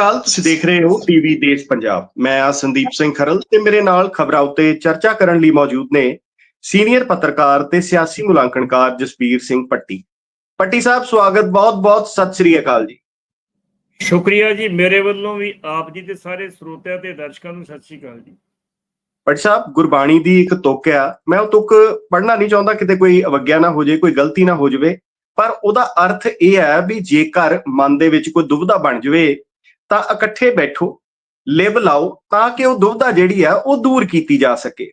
ਅਕਾਲ ਤੁਸੀਂ ਦੇਖ ਰਹੇ ਹੋ ਟੀਵੀ ਦੇਸ਼ ਪੰਜਾਬ। ਮੈਂ ਆ ਸੰਦੀਪ ਸਿੰਘ ਖਰਲ ਤੇ ਮੇਰੇ ਨਾਲ ਖਬਰਾਂ ਉੱਤੇ ਚਰਚਾ ਕਰਨ ਲਈ ਮੌਜੂਦ ਨੇ ਸੀਨੀਅਰ ਪੱਤਰਕਾਰ ਤੇ ਸਿਆਸੀ ਮੁਲਾਂਕਣਕਾਰ ਜਸਬੀਰ ਸਿੰਘ ਪੱਟੀ। ਪੱਟੀ ਸਾਹਿਬ ਸਵਾਗਤ ਬਹੁਤ-ਬਹੁਤ ਸਤਿ ਸ੍ਰੀ ਅਕਾਲ ਜੀ। ਸ਼ੁਕਰੀਆ ਜੀ ਮੇਰੇ ਵੱਲੋਂ ਵੀ ਆਪ ਜੀ ਤੇ ਸਾਰੇ ਸਰੋਤਿਆਂ ਤੇ ਦਰਸ਼ਕਾਂ ਨੂੰ ਸਤਿ ਸ਼੍ਰੀ ਅਕਾਲ ਜੀ। ਪੱਟੀ ਸਾਹਿਬ ਗੁਰਬਾਣੀ ਦੀ ਇੱਕ ਤੁਕ ਆ। ਮੈਂ ਉਹ ਤੁਕ ਪੜ੍ਹਨਾ ਨਹੀਂ ਚਾਹੁੰਦਾ ਕਿਤੇ ਕੋਈ ਅਵਗਿਆ ਨਾ ਹੋ ਜਾਏ ਕੋਈ ਗਲਤੀ ਨਾ ਹੋ ਜਾਵੇ। ਪਰ ਉਹਦਾ ਅਰਥ ਇਹ ਹੈ ਵੀ ਜੇਕਰ ਮਨ ਦੇ ਵਿੱਚ ਕੋਈ ਦੁਬਿਧਾ ਬਣ ਜਾਵੇ ਤਾਂ ਇਕੱਠੇ ਬੈਠੋ, ਲਿਵ ਲਾਓ ਤਾਂ ਕਿ ਉਹ ਦੁਬਧਾ ਜਿਹੜੀ ਆ ਉਹ ਦੂਰ ਕੀਤੀ ਜਾ ਸਕੇ।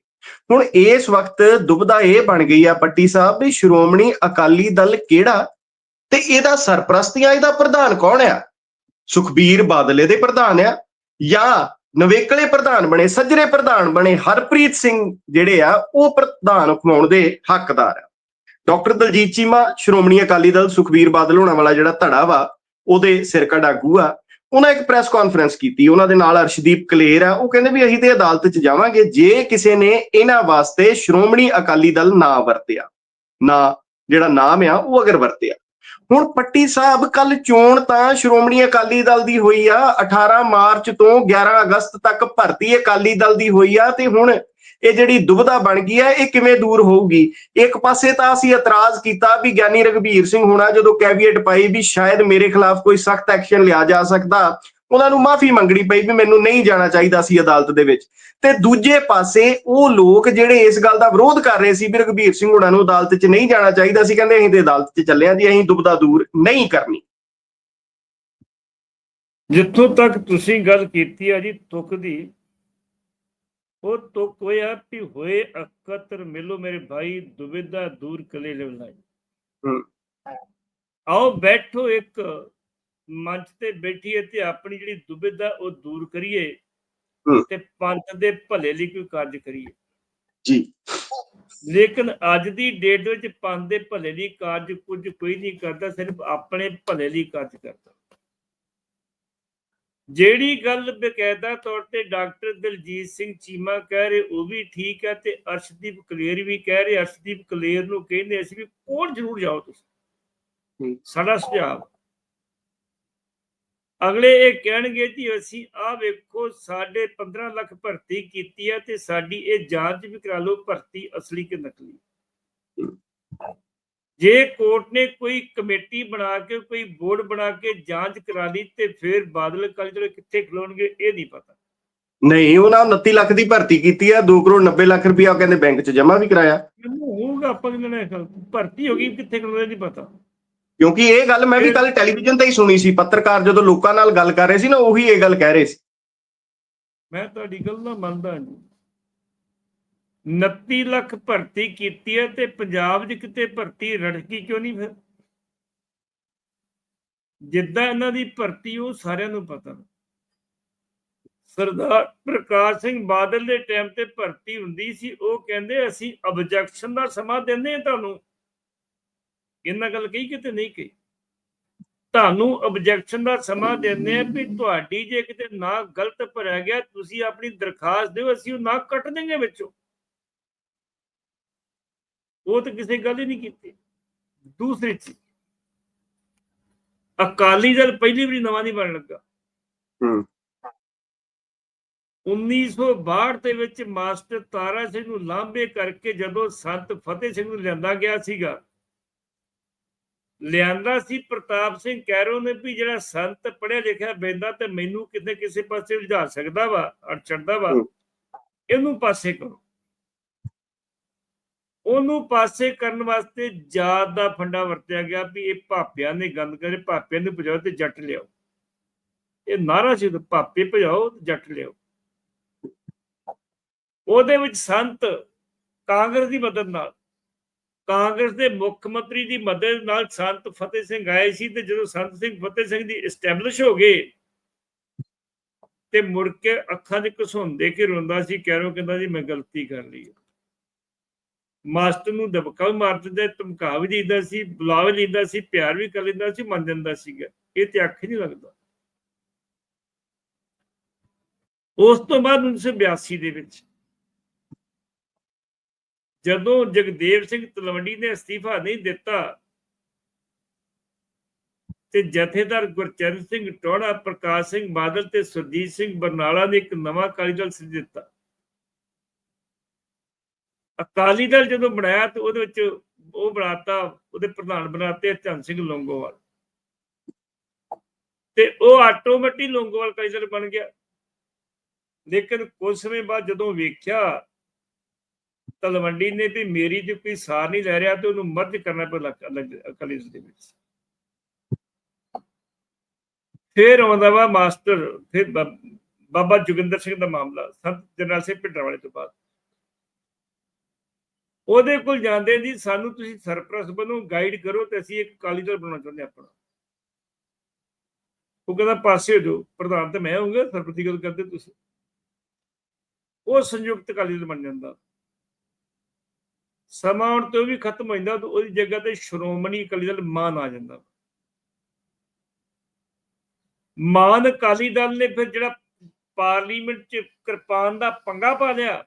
ਹੁਣ ਇਸ ਵਕਤ ਦੁਬਧਾ ਇਹ ਬਣ ਗਈ ਆ ਪੱਟੀ ਸਾਹਿਬ ਵੀ ਸ਼੍ਰੋਮਣੀ ਅਕਾਲੀ ਦਲ ਕਿਹੜਾ ਤੇ ਇਹਦਾ ਸਰਪ੍ਰਸਤ ਜਾਂ ਇਹਦਾ ਪ੍ਰਧਾਨ ਕੌਣ ਆ? ਸੁਖਬੀਰ ਬਾਦਲੇ ਦੇ ਪ੍ਰਧਾਨ ਆ ਜਾਂ ਨਵੇਕਲੇ ਪ੍ਰਧਾਨ ਬਣੇ, ਸੱਜਰੇ ਪ੍ਰਧਾਨ ਬਣੇ ਹਰਪ੍ਰੀਤ ਸਿੰਘ ਜਿਹੜੇ ਆ ਉਹ ਪ੍ਰਧਾਨ ਖਵਾਉਣ ਦੇ ਹੱਕਦਾਰ ਆ। ਡਾਕਟਰ ਦਲਜੀਤ ਚੀਮਾ, ਸ਼੍ਰੋਮਣੀ ਅਕਾਲੀ ਦਲ ਸੁਖਬੀਰ ਬਾਦਲ ਹੋਣਾ ਵਾਲਾ ਜਿਹੜਾ ਧੜਾ ਵਾ, ਉਹਦੇ ਸਿਰਕੜ ਆਗੂ ਆ। ਉਹਨਾਂ ਇੱਕ ਪ੍ਰੈਸ ਕਾਨਫਰੰਸ ਕੀਤੀ, ਉਹਨਾਂ ਦੇ ਨਾਲ ਅਰਸ਼ਦੀਪ ਕਲੇਰ ਆ, ਉਹ ਕਹਿੰਦੇ ਵੀ ਅਸੀਂ ਤੇ ਅਦਾਲਤ 'ਚ ਜਾਵਾਂਗੇ ਜੇ ਕਿਸੇ ਨੇ ਇਹਨਾਂ ਵਾਸਤੇ ਸ਼੍ਰੋਮਣੀ ਅਕਾਲੀ ਦਲ ਨਾ ਵਰਤਿਆ, ਨਾ ਜਿਹੜਾ ਨਾਮ ਆ, ਉਹ ਅਗਰ ਵਰਤਿਆ। ਹੁਣ ਪੱਟੀ ਸਾਹਿਬ ਕੱਲ ਚੋਣ ਤਾਂ ਸ਼੍ਰੋਮਣੀ ਅਕਾਲੀ ਦਲ ਦੀ ਹੋਈ ਆ 18 ਮਾਰਚ ਤੋਂ 11 ਅਗਸਤ ਤੱਕ ਭਰਤੀ ਅਕਾਲੀ ਦਲ ਦੀ ਹੋਈ ਆ, ਤੇ ਹੁਣ ਇਹ ਜਿਹੜੀ ਦੁਬਿਧਾ ਬਣ ਗਈ ਹੈ, ਇਹ ਕਿਵੇਂ ਦੂਰ ਹੋਊਗੀ? ਇੱਕ ਪਾਸੇ ਤਾਂ ਅਸੀਂ ਇਤਰਾਜ਼ ਕੀਤਾ ਵੀ ਗਿਆਨੀ ਰਗਵੀਰ ਸਿੰਘ ਹੋਣਾ ਜਦੋਂ ਕੈਬੀਨਟ ਪਾਈ ਵੀ ਸ਼ਾਇਦ ਮੇਰੇ ਖਿਲਾਫ ਕੋਈ ਸਖਤ ਐਕਸ਼ਨ ਲਿਆ ਜਾ ਸਕਦਾ, ਉਹਨਾਂ ਨੂੰ ਮਾਫੀ ਮੰਗਣੀ ਪਈ ਵੀ ਮੈਨੂੰ ਨਹੀਂ ਜਾਣਾ ਚਾਹੀਦਾ ਸੀ ਅਦਾਲਤ ਦੇ ਵਿੱਚ। ਤੇ ਦੂਜੇ ਪਾਸੇ ਉਹ ਲੋਕ ਜਿਹੜੇ ਇਸ ਗੱਲ ਦਾ ਵਿਰੋਧ ਕਰ ਰਹੇ ਸੀ ਵੀ ਰਗਵੀਰ ਸਿੰਘ ਹੋਣਾ ਨੂੰ ਅਦਾਲਤ 'ਚ ਨਹੀਂ ਜਾਣਾ ਚਾਹੀਦਾ ਸੀ, ਕਹਿੰਦੇ ਅਸੀਂ ਤੇ ਅਦਾਲਤ 'ਚ ਚੱਲੇ ਆਂ ਜੀ, ਅਸੀਂ ਦੁਬਿਧਾ ਦੂਰ ਨਹੀਂ ਕਰਨੀ। ਜਿੱਥੋਂ ਤੱਕ ਤੁਸੀਂ ਗੱਲ ਕੀਤੀ ਆ ਜੀ, ਤੁਕ ਦੀ ਉਹ ਤੁਕ ਹੋਇਆ ਵੀ ਹੋਏ ਅਕਤਰ ਮਿਲੋ ਮੇਰੇ ਭਾਈ ਦੁਬਿਧਾ ਦੂਰ ਕਲੇ ਲਿਵਲਾਈ ਹਮ। ਆਓ ਬੈਠੋ ਇੱਕ ਮੰਚ ਤੇ ਬੈਠੀਏ ਤੇ ਆਪਣੀ ਜਿਹੜੀ ਦੁਬਿਧਾ ਉਹ ਦੂਰ ਕਰੀਏ। ਤੇ ਪੰਥ ਦੇ ਭਲੇ ਲਈ ਕੋਈ ਕਾਰਜ ਕਰੀਏ ਜੀ ਲੇਕਿਨ ਅੱਜ ਦੀ ਡੇਟ ਵਿੱਚ ਪੰਥ ਦੇ ਭਲੇ ਲਈ ਕਾਰਜ ਕੁਝ ਕੋਈ ਨਹੀਂ ਕਰਦਾ ਸਿਰਫ ਆਪਣੇ ਭਲੇ ਲਈ ਕਾਰਜ ਕਰਦਾ ਜਿਹੜੀ ਗੱਲ ਬਕਾਇਦਾ ਤੌਰ ਤੇ ਡਾਕਟਰ ਦਲਜੀਤ ਸਿੰਘ ਚੀਮਾ ਕਹਿ ਰਹੇ ਉਹ ਵੀ ਠੀਕ ਹੈ ਤੇ ਅਰਸ਼ਦੀਪ ਕਲੇਰ ਵੀ ਕਹਿ ਰਹੇ ਅਰਸ਼ਦੀਪ ਕਲੇਰ ਨੂੰ ਕਹਿੰਦੇ ਅਸੀਂ ਵੀ ਕੋਣ ਜ਼ਰੂਰ ਜਾਓ ਤੁਸੀਂ। ਸਾਡਾ ਸੁਝਾਅ। ਅਗਲੇ ਇਹ ਕਹਿਣਗੇ ਕਿ ਅਸੀਂ ਆਹ ਵੇਖੋ ਸਾਡੇ 15 ਲੱਖ ਭਰਤੀ ਕੀਤੀ ਹੈ ਤੇ ਸਾਡੀ ਇਹ ਜਾਂਚ ਵੀ ਕਰਾ ਲਓ ਭਰਤੀ ਅਸਲੀ ਕਿ ਨਕਲੀ। ਜੇ ਕੋਰਟ ਨੇ ਕੋਈ ਕਮੇਟੀ ਬਣਾ ਕੇ ਕੋਈ ਬੋਰਡ ਬਣਾ ਕੇ ਜਾਂਚ ਕਰਾ ਲਈ ਤੇ ਫਿਰ ਬਾਦਲ ਕਲਚਰ ਕਿੱਥੇ ਖਲੋਣਗੇ ਇਹ ਨਹੀਂ ਪਤਾ। ਨਹੀਂ ਉਹਨਾਂ 29 ਲੱਖ ਦੀ ਭਰਤੀ ਕੀਤੀ ਆ 2 ਕਰੋੜ 90 ਲੱਖ ਰੁਪਇਆ ਉਹ ਕਹਿੰਦੇ ਬੈਂਕ 'ਚ ਜਮ੍ਹਾਂ ਵੀ ਕਰਾਇਆ। ਹੋਊਗਾ ਆਪਾਂ ਕਿਹਨਾਂ ਨੇ ਭਰਤੀ ਹੋ ਗਈ ਕਿੱਥੇ ਖਲੋਣੇ ਨਹੀਂ ਪਤਾ। ਕਿਉਂਕਿ ਇਹ ਗੱਲ ਮੈਂ ਵੀ ਕੱਲ ਟੈਲੀਵਿਜ਼ਨ ਤੇ ਹੀ ਸੁਣੀ ਸੀ ਪੱਤਰਕਾਰ ਜਦੋਂ ਲੋਕਾਂ ਨਾਲ ਗੱਲ ਕਰ ਰਹੇ ਸੀ ਨਾ ਉਹੀ ਇਹ ਗੱਲ ਕਹਿ ਰਹੇ ਸੀ। ਮੈਂ ਤੁਹਾਡੀ ਗੱਲ ਨਾਲ ਮੰਨਦਾ ਨਹੀਂ। 29 ਲੱਖ ਭਰਤੀ ਕੀਤੀ ਹੈ ਤੇ ਪੰਜਾਬ 'ਚ ਕਿਤੇ ਭਰਤੀ ਰੜਕੀ ਕਿਉਂ ਨਹੀਂ ਫਿਰ? ਜਿੱਦਾਂ ਇਹਨਾਂ ਦੀ ਭਰਤੀ, ਉਹ ਸਾਰਿਆਂ ਨੂੰ ਪਤਾ। ਸਰਦਾਰ ਪ੍ਰਕਾਸ਼ ਸਿੰਘ ਬਾਦਲ ਦੇ ਟਾਈਮ ਤੇ ਭਰਤੀ ਹੁੰਦੀ ਸੀ, ਉਹ ਕਹਿੰਦੇ, ਅਸੀਂ ਆਬਜੈਕਸ਼ਨ ਦਾ ਸਮਾਂ ਦਿੰਦੇ ਹਾਂ ਤੁਹਾਨੂੰ। ਇਹਨਾਂ ਗੱਲ ਕਹੀ ਕਿਤੇ ਨਹੀਂ ਕਹੀ? ਤੁਹਾਨੂੰ ਆਬਜੈਕਸ਼ਨ ਦਾ ਸਮਾਂ ਦਿੰਦੇ ਆ ਵੀ ਤੁਹਾਡੀ ਜੇ ਕਿਤੇ ਨਾ ਗਲਤ ਭਰਿਆ ਗਿਆ, ਤੁਸੀਂ ਆਪਣੀ ਦਰਖਾਸਤ ਦਿਓ, ਅਸੀਂ ਉਹ ਨਾ ਕੱਟ ਦੇਂਗੇ ਵਿੱਚੋਂ। ਉਹ ਤਾਂ ਕਿਸੇ ਗੱਲ ਹੀ ਨਹੀਂ ਕੀਤੀ। ਦੂਸਰੀ ਚੀਜ਼ ਅਕਾਲੀ ਦਲ ਪਹਿਲੀ ਵਾਰੀ ਨਵਾਂ ਨਹੀਂ ਬਣ ਲੱਗਾ। ਹੂੰ। 1962 ਦੇ ਵਿੱਚ ਮਾਸਟਰ ਤਾਰਾ ਸਿੰਘ ਨੂੰ ਲਾਂਬੇ ਕਰਕੇ ਜਦੋਂ ਸੰਤ ਫਤਿਹ ਸਿੰਘ ਨੂੰ ਲਿਆਂਦਾ ਗਿਆ ਸੀਗਾ ਲਿਆਂਦਾ ਸੀ ਪ੍ਰਤਾਪ ਸਿੰਘ ਕੈਰੋ ਨੇ ਵੀ ਜਿਹੜਾ ਸੰਤ ਪੜਿਆ ਲਿਖਿਆ ਬੈਂਦਾ ਤੇ ਮੈਨੂੰ ਕਿਤੇ ਕਿਸੇ ਪਾਸੇ ਲਿਜਾ ਸਕਦਾ ਵਾ ਅੜ ਚੜਦਾ ਵਾ। ਇਹਨੂੰ ਪਾਸੇ ਕਰੋ। ਉਹਨੂੰ ਪਾਸੇ ਕਰਨ ਵਾਸਤੇ ਜਾਤ ਦਾ ਫੰਡਾ ਵਰਤਿਆ ਗਿਆ ਵੀ ਇਹ ਭਾਪਿਆਂ ਨੇ ਗੰਦ ਕਰੇ ਭਾਪਿਆਂ ਨੂੰ ਭਜਾਓ ਤੇ ਜੱਟ ਲਿਆਓ ਇਹ ਨਾਰਾ ਸੀ ਉਦੋਂ, ਭਾਪੇ ਭਜਾਓ ਤੇ ਜੱਟ ਲਿਆਓ ਉਹਦੇ ਵਿੱਚ ਸੰਤ ਕਾਂਗਰਸ ਦੀ ਮਦਦ ਨਾਲ ਕਾਂਗਰਸ ਦੇ ਮੁੱਖ ਮੰਤਰੀ ਦੀ ਮਦਦ ਨਾਲ ਸੰਤ ਫਤਿਹ ਸਿੰਘ ਆਏ ਸੀ ਤੇ ਜਦੋਂ ਸੰਤ ਸਿੰਘ ਫਤਿਹ ਸਿੰਘ ਦੀ ਐਸਟੈਬਲਿਸ਼ ਹੋ ਗਏ ਤੇ ਮੁੜ ਕੇ ਅੱਖਾਂ 'ਚ ਘਸੁੰਦੇ ਕੇ ਰੋਂਦਾ ਸੀ ਕਹਿਰੋ ਕਹਿੰਦਾ ਜੀ ਮੈਂ ਗਲਤੀ ਕਰ ਲਈ ਹੈ। ਮਾਸਟਰ ਨੂੰ ਦਬਕਾ ਵੀ ਮਾਰ ਦਿੰਦਾ, ਧਮਕਾ ਵੀ ਦਿੰਦਾ ਸੀ ਬੁਲਾ ਵੀ ਲੈਂਦਾ ਸੀ, ਪਿਆਰ ਵੀ ਕਰ ਲੈਂਦਾ ਸੀ, ਮੰਨ ਜਾਂਦਾ ਸੀਗਾ। ਇਹ ਤੇ ਅੱਖ ਨਹੀਂ ਲੱਗਦਾ। ਉਸ ਤੋਂ ਬਾਅਦ 1982 ਦੇ ਵਿੱਚ ਜਦੋਂ ਜਗਦੇਵ ਸਿੰਘ ਤਲਵੰਡੀ ਨੇ ਅਸਤੀਫਾ ਨਹੀਂ ਦਿੱਤਾ ਤੇ ਜਥੇਦਾਰ ਗੁਰਚਰਨ ਸਿੰਘ ਟੋੜਾ ਪ੍ਰਕਾਸ਼ ਸਿੰਘ ਬਾਦਲ ਤੇ ਸੁਰਜੀਤ ਸਿੰਘ ਬਰਨਾਲਾ ਨੇ ਇੱਕ ਨਵਾਂ ਅਕਾਲੀ ਦਲ ਸਿਰ ਦਿੱਤਾ ਅਕਾਲੀ ਦਲ ਜਦੋਂ ਬਣਾਇਆ ਤੇ ਉਹਦੇ ਵਿੱਚ ਉਹ ਬਣਾਤਾ, ਉਹਦੇ ਪ੍ਰਧਾਨ ਬਣਾਤੇ ਚੰਦ ਸਿੰਘ ਲੌਂਗੋਵਾਲ। ਤੇ ਉਹ ਆਟੋਮੈਟਿਕ ਲੌਂਗੋਵਾਲ ਅਕਾਲੀ ਦਲ ਬਣ ਗਿਆ। ਲੇਕਿਨ ਕੁਝ ਸਮੇਂ ਬਾਅਦ ਜਦੋਂ ਵੇਖਿਆ, ਤਲਵੰਡੀ ਨੇ ਵੀ ਮੇਰੀ ਤੇ ਕੋਈ ਸਾਰ ਨਹੀਂ ਲੈ ਰਿਹਾ ਤੇ ਉਹਨੂੰ ਮਰਜ ਕਰਨਾ ਪਿਆ ਅਕਾਲੀ ਦਲ ਦੇ ਵਿੱਚ। ਫਿਰ ਆਉਂਦਾ ਵਾ ਮਾਸਟਰ, ਫਿਰ ਬਾਬਾ ਜੋਗਿੰਦਰ ਸਿੰਘ ਦਾ ਮਾਮਲਾ, ਸੰਤ ਜਨਰਲ ਸਿੰਘ ਭਿੰਡਰਾਂ ਵਾਲੇ ਤੋਂ ਬਾਅਦ। ਉਹਦੇ ਕੋਲ ਜਾਂਦੇ ਜੀ ਸਾਨੂੰ ਤੁਸੀਂ ਸਰਪ੍ਰਸਤ ਬਣੋ ਗਾਈਡ ਕਰੋ ਤੇ ਅਸੀਂ ਇੱਕ ਅਕਾਲੀ ਦਲ ਬਣਾਉਣਾ ਚਾਹੁੰਦੇ ਆਪਣਾ। ਉਹ ਕਹਿੰਦਾ ਪਾਸੇ ਹੋ ਪ੍ਰਧਾਨ ਤੇ ਮੈਂ ਹੋਊਂਗਾ, ਸਰਪ੍ਰਸਤੀ ਗੱਲ ਕਰਦੇ ਤੁਸੀਂ। ਉਹ ਸੰਯੁਕਤ ਅਕਾਲੀ ਦਲ ਬਣ ਜਾਂਦਾ। ਸਮਾਂ ਆਉਣ ਤੇ ਵੀ ਖਤਮ ਹੋ ਜਾਂਦਾ ਤੇ ਉਹਦੀ ਜਗ੍ਹਾ ਤੇ ਸ਼੍ਰੋਮਣੀ ਅਕਾਲੀ ਦਲ ਮਾਨ ਆ ਜਾਂਦਾ। ਮਾਨ ਅਕਾਲੀ ਦਲ ਨੇ ਫਿਰ ਜਿਹੜਾ ਪਾਰਲੀਮੈਂਟ ਚ ਕਿਰਪਾਨ ਦਾ ਪੰਗਾ ਪਾ ਲਿਆ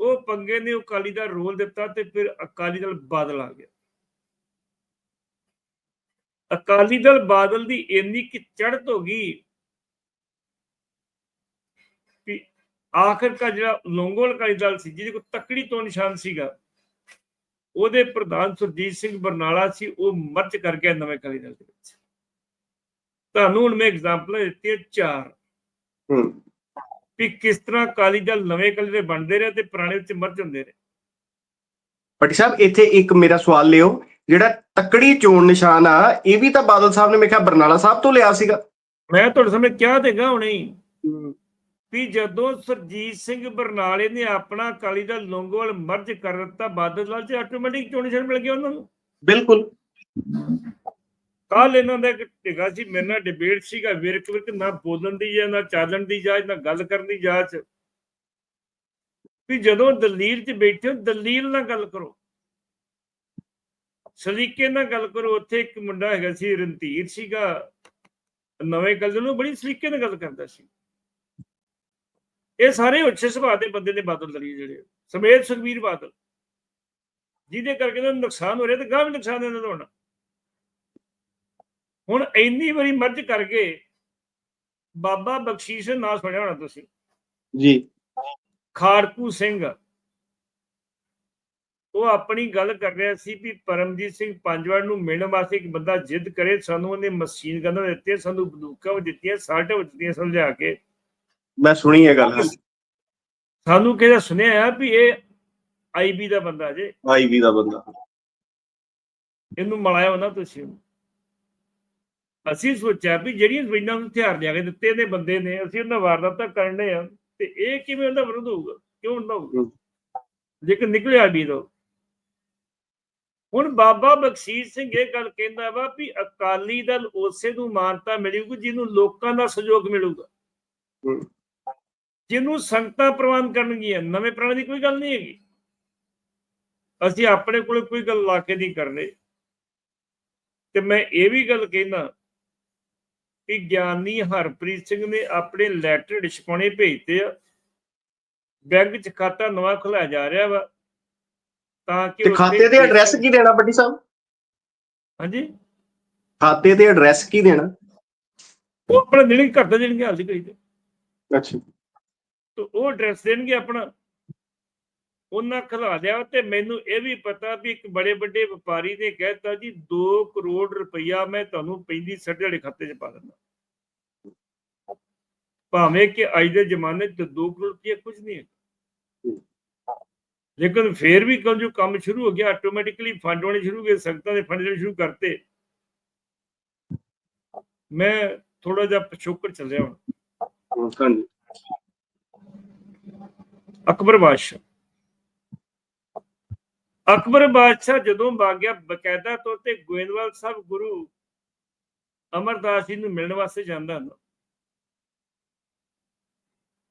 ਉਹ ਪੰਗੇ ਨੇ ਅਕਾਲੀ ਦਾ ਰੋਲ ਦਿੱਤਾ ਤੇ ਫਿਰ ਅਕਾਲੀ ਦਲ ਬਾਦਲ ਆ ਗਿਆ। ਅਕਾਲੀ ਦਲ ਬਾਦਲ ਦੀ ਇੰਨੀ ਕਿ ਚੜ੍ਹਤ ਹੋ ਗਈ ਕਿ ਆਖਰਕਾਰ ਜਿਹੜਾ ਲੋਂਗੋਲ ਅਕਾਲੀ ਦਲ ਸੀ, ਜਿਹਦੇ ਕੋਲ ਤਕੜੀ ਤੋਂ ਨਿਸ਼ਾਨ ਸੀਗਾ, ਉਹਦੇ ਪ੍ਰਧਾਨ ਸੁਰਜੀਤ ਸਿੰਘ ਬਰਨਾਲਾ ਸੀ, ਉਹ ਮਰਜ ਕਰ ਗਿਆ ਨਵੇਂ ਅਕਾਲੀ ਦਲ ਦੇ ਵਿੱਚ। ਤੁਹਾਨੂੰ ਹੁਣ ਮੈਂ ਐਗਜ਼ਾਮਪਲ ਦਿੱਤੀ ਹੈ ਚਾਰ। ਹੂੰ। ਵੀ ਕਿਸ ਤਰ੍ਹਾਂ ਅਕਾਲੀ ਦਲ ਨਵੇਂ ਅਕਾਲੀ ਦੇ ਬਣਦੇ ਰਹੇ ਤੇ ਪੁਰਾਣੇ ਵਿੱਚ ਮਰਜ ਹੁੰਦੇ ਰਹੇ? ਪਟੀ ਸਾਹਿਬ ਇੱਥੇ ਇੱਕ ਮੇਰਾ ਸਵਾਲ ਲਿਓ ਜਿਹੜਾ ਤਕੜੀ ਚੋਣ ਨਿਸ਼ਾਨ ਆ ਇਹ ਵੀ ਤਾਂ ਬਾਦਲ ਸਾਹਿਬ ਨੇ ਮੇਰੇ ਖਿਆਲ ਬਰਨਾਲਾ ਸਾਹਿਬ ਤੋਂ ਲਿਆ ਸੀਗਾ। ਮੈਂ ਤੁਹਾਡੇ ਸਾਹਮਣੇ ਕਿਹਾ ਦੇਗਾ ਹੁਣੇ ਹੀ। ਵੀ ਜਦੋਂ ਸਰਜੀਤ ਸਿੰਘ ਬਰਨਾਲੇ ਨੇ ਆਪਣਾ ਅਕਾਲੀ ਦਲ ਲੋਂਗੋਵਾਲ ਮਰਜ ਕਰ ਦਿੱਤਾ ਬਾਦਲ ਨਾਲ ਤੇ ਆਟੋਮੈਟਿਕ ਚੋਣ ਨਿਸ਼ਾਨ ਮਿਲ ਗਿਆ ਉਹਨਾਂ ਨੂੰ। ਬਿਲਕੁਲ। ਕੱਲ ਇਹਨਾਂ ਦਾ ਇੱਕ ਟਿਕਾ ਸੀ, ਮੇਰੇ ਨਾਲ ਡਿਬੇਟ ਸੀਗਾ ਵਿਰਕ ਵਿਰਕ ਨਾ ਬੋਲਣ ਦੀ ਜਾਂ ਨਾ ਚਾਲਣ ਦੀ ਜਾਂਚ, ਨਾ ਗੱਲ ਕਰਨ ਦੀ ਜਾਂਚ। ਵੀ ਜਦੋਂ ਦਲੀਲ 'ਚ ਬੈਠੇ ਹੋ, ਦਲੀਲ ਨਾਲ ਗੱਲ ਕਰੋ। ਸਲੀਕੇ ਨਾਲ ਗੱਲ ਕਰੋ, ਉੱਥੇ ਇੱਕ ਮੁੰਡਾ ਹੈਗਾ ਸੀ, ਰਣਧੀਰ ਸੀਗਾ। ਨਵੇਂ ਗੱਲ ਨੂੰ ਬੜੀ ਸਲੀਕੇ ਨਾਲ ਗੱਲ ਕਰਦਾ ਸੀ। ਇਹ ਸਾਰੇ ਉੱਚੇ ਸੁਭਾਅ ਦੇ ਬੰਦੇ ਨੇ ਬਾਦਲ ਦਲੀ ਜਿਹੜੇ ਸਮੇਤ ਸੁਖਬੀਰ ਬਾਦਲ। ਜਿਹਦੇ ਕਰਕੇ ਇਹਨਾਂ ਨੂੰ ਨੁਕਸਾਨ ਹੋ ਰਿਹਾ ਤੇ ਗਾਹ ਵੀ ਨੁਕਸਾਨ ਇਹਨਾਂ ਦਾ ਹੋਣਾ। ਹੁਣ ਇੰਨੀ ਵਾਰੀ ਮਰਜ ਕਰਕੇ ਬਾਬਾ ਬਖਸ਼ੀਸ਼ ਨਾ ਸੁਣਿਆ ਹੋਣਾ ਤੁਸੀਂ? ਜੀ। ਖਾੜਕੂ ਸਿੰਘ। ਉਹ ਆਪਣੀ ਗੱਲ ਕਰ ਰਿਹਾ ਸੀ ਵੀ ਪਰਮਜੀਤ ਸਿੰਘ ਪੰਜਵਾੜ ਨੂੰ ਮਿਲਣ ਵਾਸਤੇ ਇੱਕ ਬੰਦਾ ਜਿੱਦ ਕਰੇ ਸਾਨੂੰ ਉਹਨੇ ਮਸ਼ੀਨ ਗਨਾਂ ਦਿੱਤੀਆਂ ਸਾਨੂੰ ਬੰਦੂਕਾਂ ਵੀ ਦਿੱਤੀਆਂ ਸਾਲਟ ਵੀ ਦਿੱਤੀਆਂ ਸਮਝਾ ਕੇ। ਮੈਂ ਸੁਣੀ ਇਹ ਗੱਲ ਸਾਨੂੰ ਕਿਹਦਾ ਸੁਣਿਆ ਆ ਵੀ ਇਹ ਆਈਬੀ ਦਾ ਬੰਦਾ ਜੇ। ਆਈਵੀ ਦਾ ਬੰਦਾ। ਇਹਨੂੰ ਮਲਾਇਆ ਨਾ ਤੁਸੀਂ। ਅਸੀਂ ਸੋਚਿਆ ਵੀ ਜਿਹੜੀਆਂ ਜ਼ਮੀਨਾਂ ਨੂੰ ਹਥਿਆਰ ਲਿਆ ਕੇ ਦਿੱਤੇ ਨੇ ਬੰਦੇ ਨੇ ਅਸੀਂ ਉਹਨਾਂ ਵਾਰਦਾਤਾਂ ਕਰਨੇ ਆ ਤੇ ਇਹ ਕਿਵੇਂ ਉਹਦਾ ਵਿਰੋਧ ਹੋਊਗਾ? ਕਿਉਂ ਹੁੰਦਾ ਹੋਊਗਾ? ਲੇਕਿਨ ਨਿਕਲਿਆ ਵੀ ਦੋ ਹੁਣ ਬਾਬਾ ਬਖਸ਼ੀਸ਼ ਸਿੰਘ ਇਹ ਗੱਲ ਕਹਿੰਦਾ ਵਾ ਵੀ ਅਕਾਲੀ ਦਲ ਉਸੇ ਨੂੰ ਮਾਨਤਾ ਮਿਲੇਗੀ ਜਿਹਨੂੰ ਲੋਕਾਂ ਦਾ ਸਹਿਯੋਗ ਮਿਲੂਗਾ। ਜਿਹਨੂੰ ਸੰਗਤਾਂ ਪ੍ਰਵਾਨ ਕਰਨਗੀਆਂ। ਨਵੇਂ ਪੁਰਾਣੇ ਦੀ ਕੋਈ ਗੱਲ ਨਹੀਂ ਹੈਗੀ। ਅਸੀਂ ਆਪਣੇ ਕੋਲੇ ਕੋਈ ਗੱਲ ਲਾ ਕੇ ਨਹੀਂ ਕਰਨੇ। ਤੇ ਮੈਂ ਇਹ ਵੀ ਗੱਲ ਕਹਿਣਾ ਕਿ ਗਿਆਨੀ ਹਰਪ੍ਰੀਤ ਸਿੰਘ ਨੇ ਆਪਣੇ ਲੈਟਰ ਛਪਾਉਣੇ ਭੇਜਤੇ ਆ। ਬੈਂਕ 'ਚ ਖਾਤਾ ਨਵਾਂ ਖੁਲਾਇਆ ਜਾ ਰਿਹਾ ਵਾ ਤਾਂ ਕਿ ਖਾਤੇ ਦੇ ਐਡਰੈਸ ਕੀ ਦੇਣਾ ਪੱਟੀ ਸਾਹਿਬ? ਹਾਂਜੀ? ਖਾਤੇ ਤੇ ਐਡਰੈਸ ਕੀ ਦੇਣਾ? ਉਹ ਆਪਣਾ ਦੇਣਗੇ ਘਰ ਦਾ ਦੇਣਗੇ ਹਾਲ ਦੀ ਤੇ ਅੱਛਾ। ਤੇ ਉਹ ਐਡਰੈਸ ਦੇਣਗੇ ਆਪਣਾ। ਉਹਨਾਂ ਖਿਲਾ ਦਿਆ ਤੇ ਮੈਨੂੰ ਇਹ ਵੀ ਪਤਾ ਵੀ ਇੱਕ ਬੜੇ ਵੱਡੇ ਵਪਾਰੀ ਨੇ ਕਹਿਤਾ ਜੀ 2 ਕਰੋੜ ਰੁਪਈਆ ਮੈਂ ਤੁਹਾਨੂੰ ਪੈਂਦੀ ਸਾਡੇ ਵਾਲੇ ਖਾਤੇ 'ਚ ਪਾ ਦਿੰਦਾ। ਭਾਵੇਂ ਕਿ ਅੱਜ ਦੇ ਜ਼ਮਾਨੇ 'ਚ 2 ਕਰੋੜ ਰੁਪਈਆ ਕੁਝ ਨਹੀਂ ਹੈ ਲੇਕਿਨ ਫੇਰ ਵੀ ਕੱਲ ਜੋ ਕੰਮ ਸ਼ੁਰੂ ਹੋ ਗਿਆ ਆਟੋਮੈਟਿਕਲੀ ਫੰਡ ਆਉਣੇ ਸ਼ੁਰੂ ਹੋ ਗਏ ਸੰਗਤਾਂ ਦੇ ਫੰਡ ਦੇਣੇ ਸ਼ੁਰੂ ਕਰਤੇ ਮੈਂ ਥੋੜਾ ਜਿਹਾ ਪਿਛੋਕੜ ਚੱਲਿਆ ਹੁਣ ਹਾਂਜੀ ਅਕਬਰ ਬਾਦਸ਼ਾਹ ਅਕਬਰ ਬਾਦਸ਼ਾਹ ਜਦੋਂ ਵਗ ਗਿਆ ਬਕਾਇਦਾ ਤੌਰ ਤੇ ਗੋਇੰਦਵਾਲ ਸਾਹਿਬ ਗੁਰੂ ਅਮਰਦਾਸ ਜੀ ਨੂੰ ਮਿਲਣ ਵਾਸਤੇ ਜਾਂਦਾ ਹੁੰਦਾ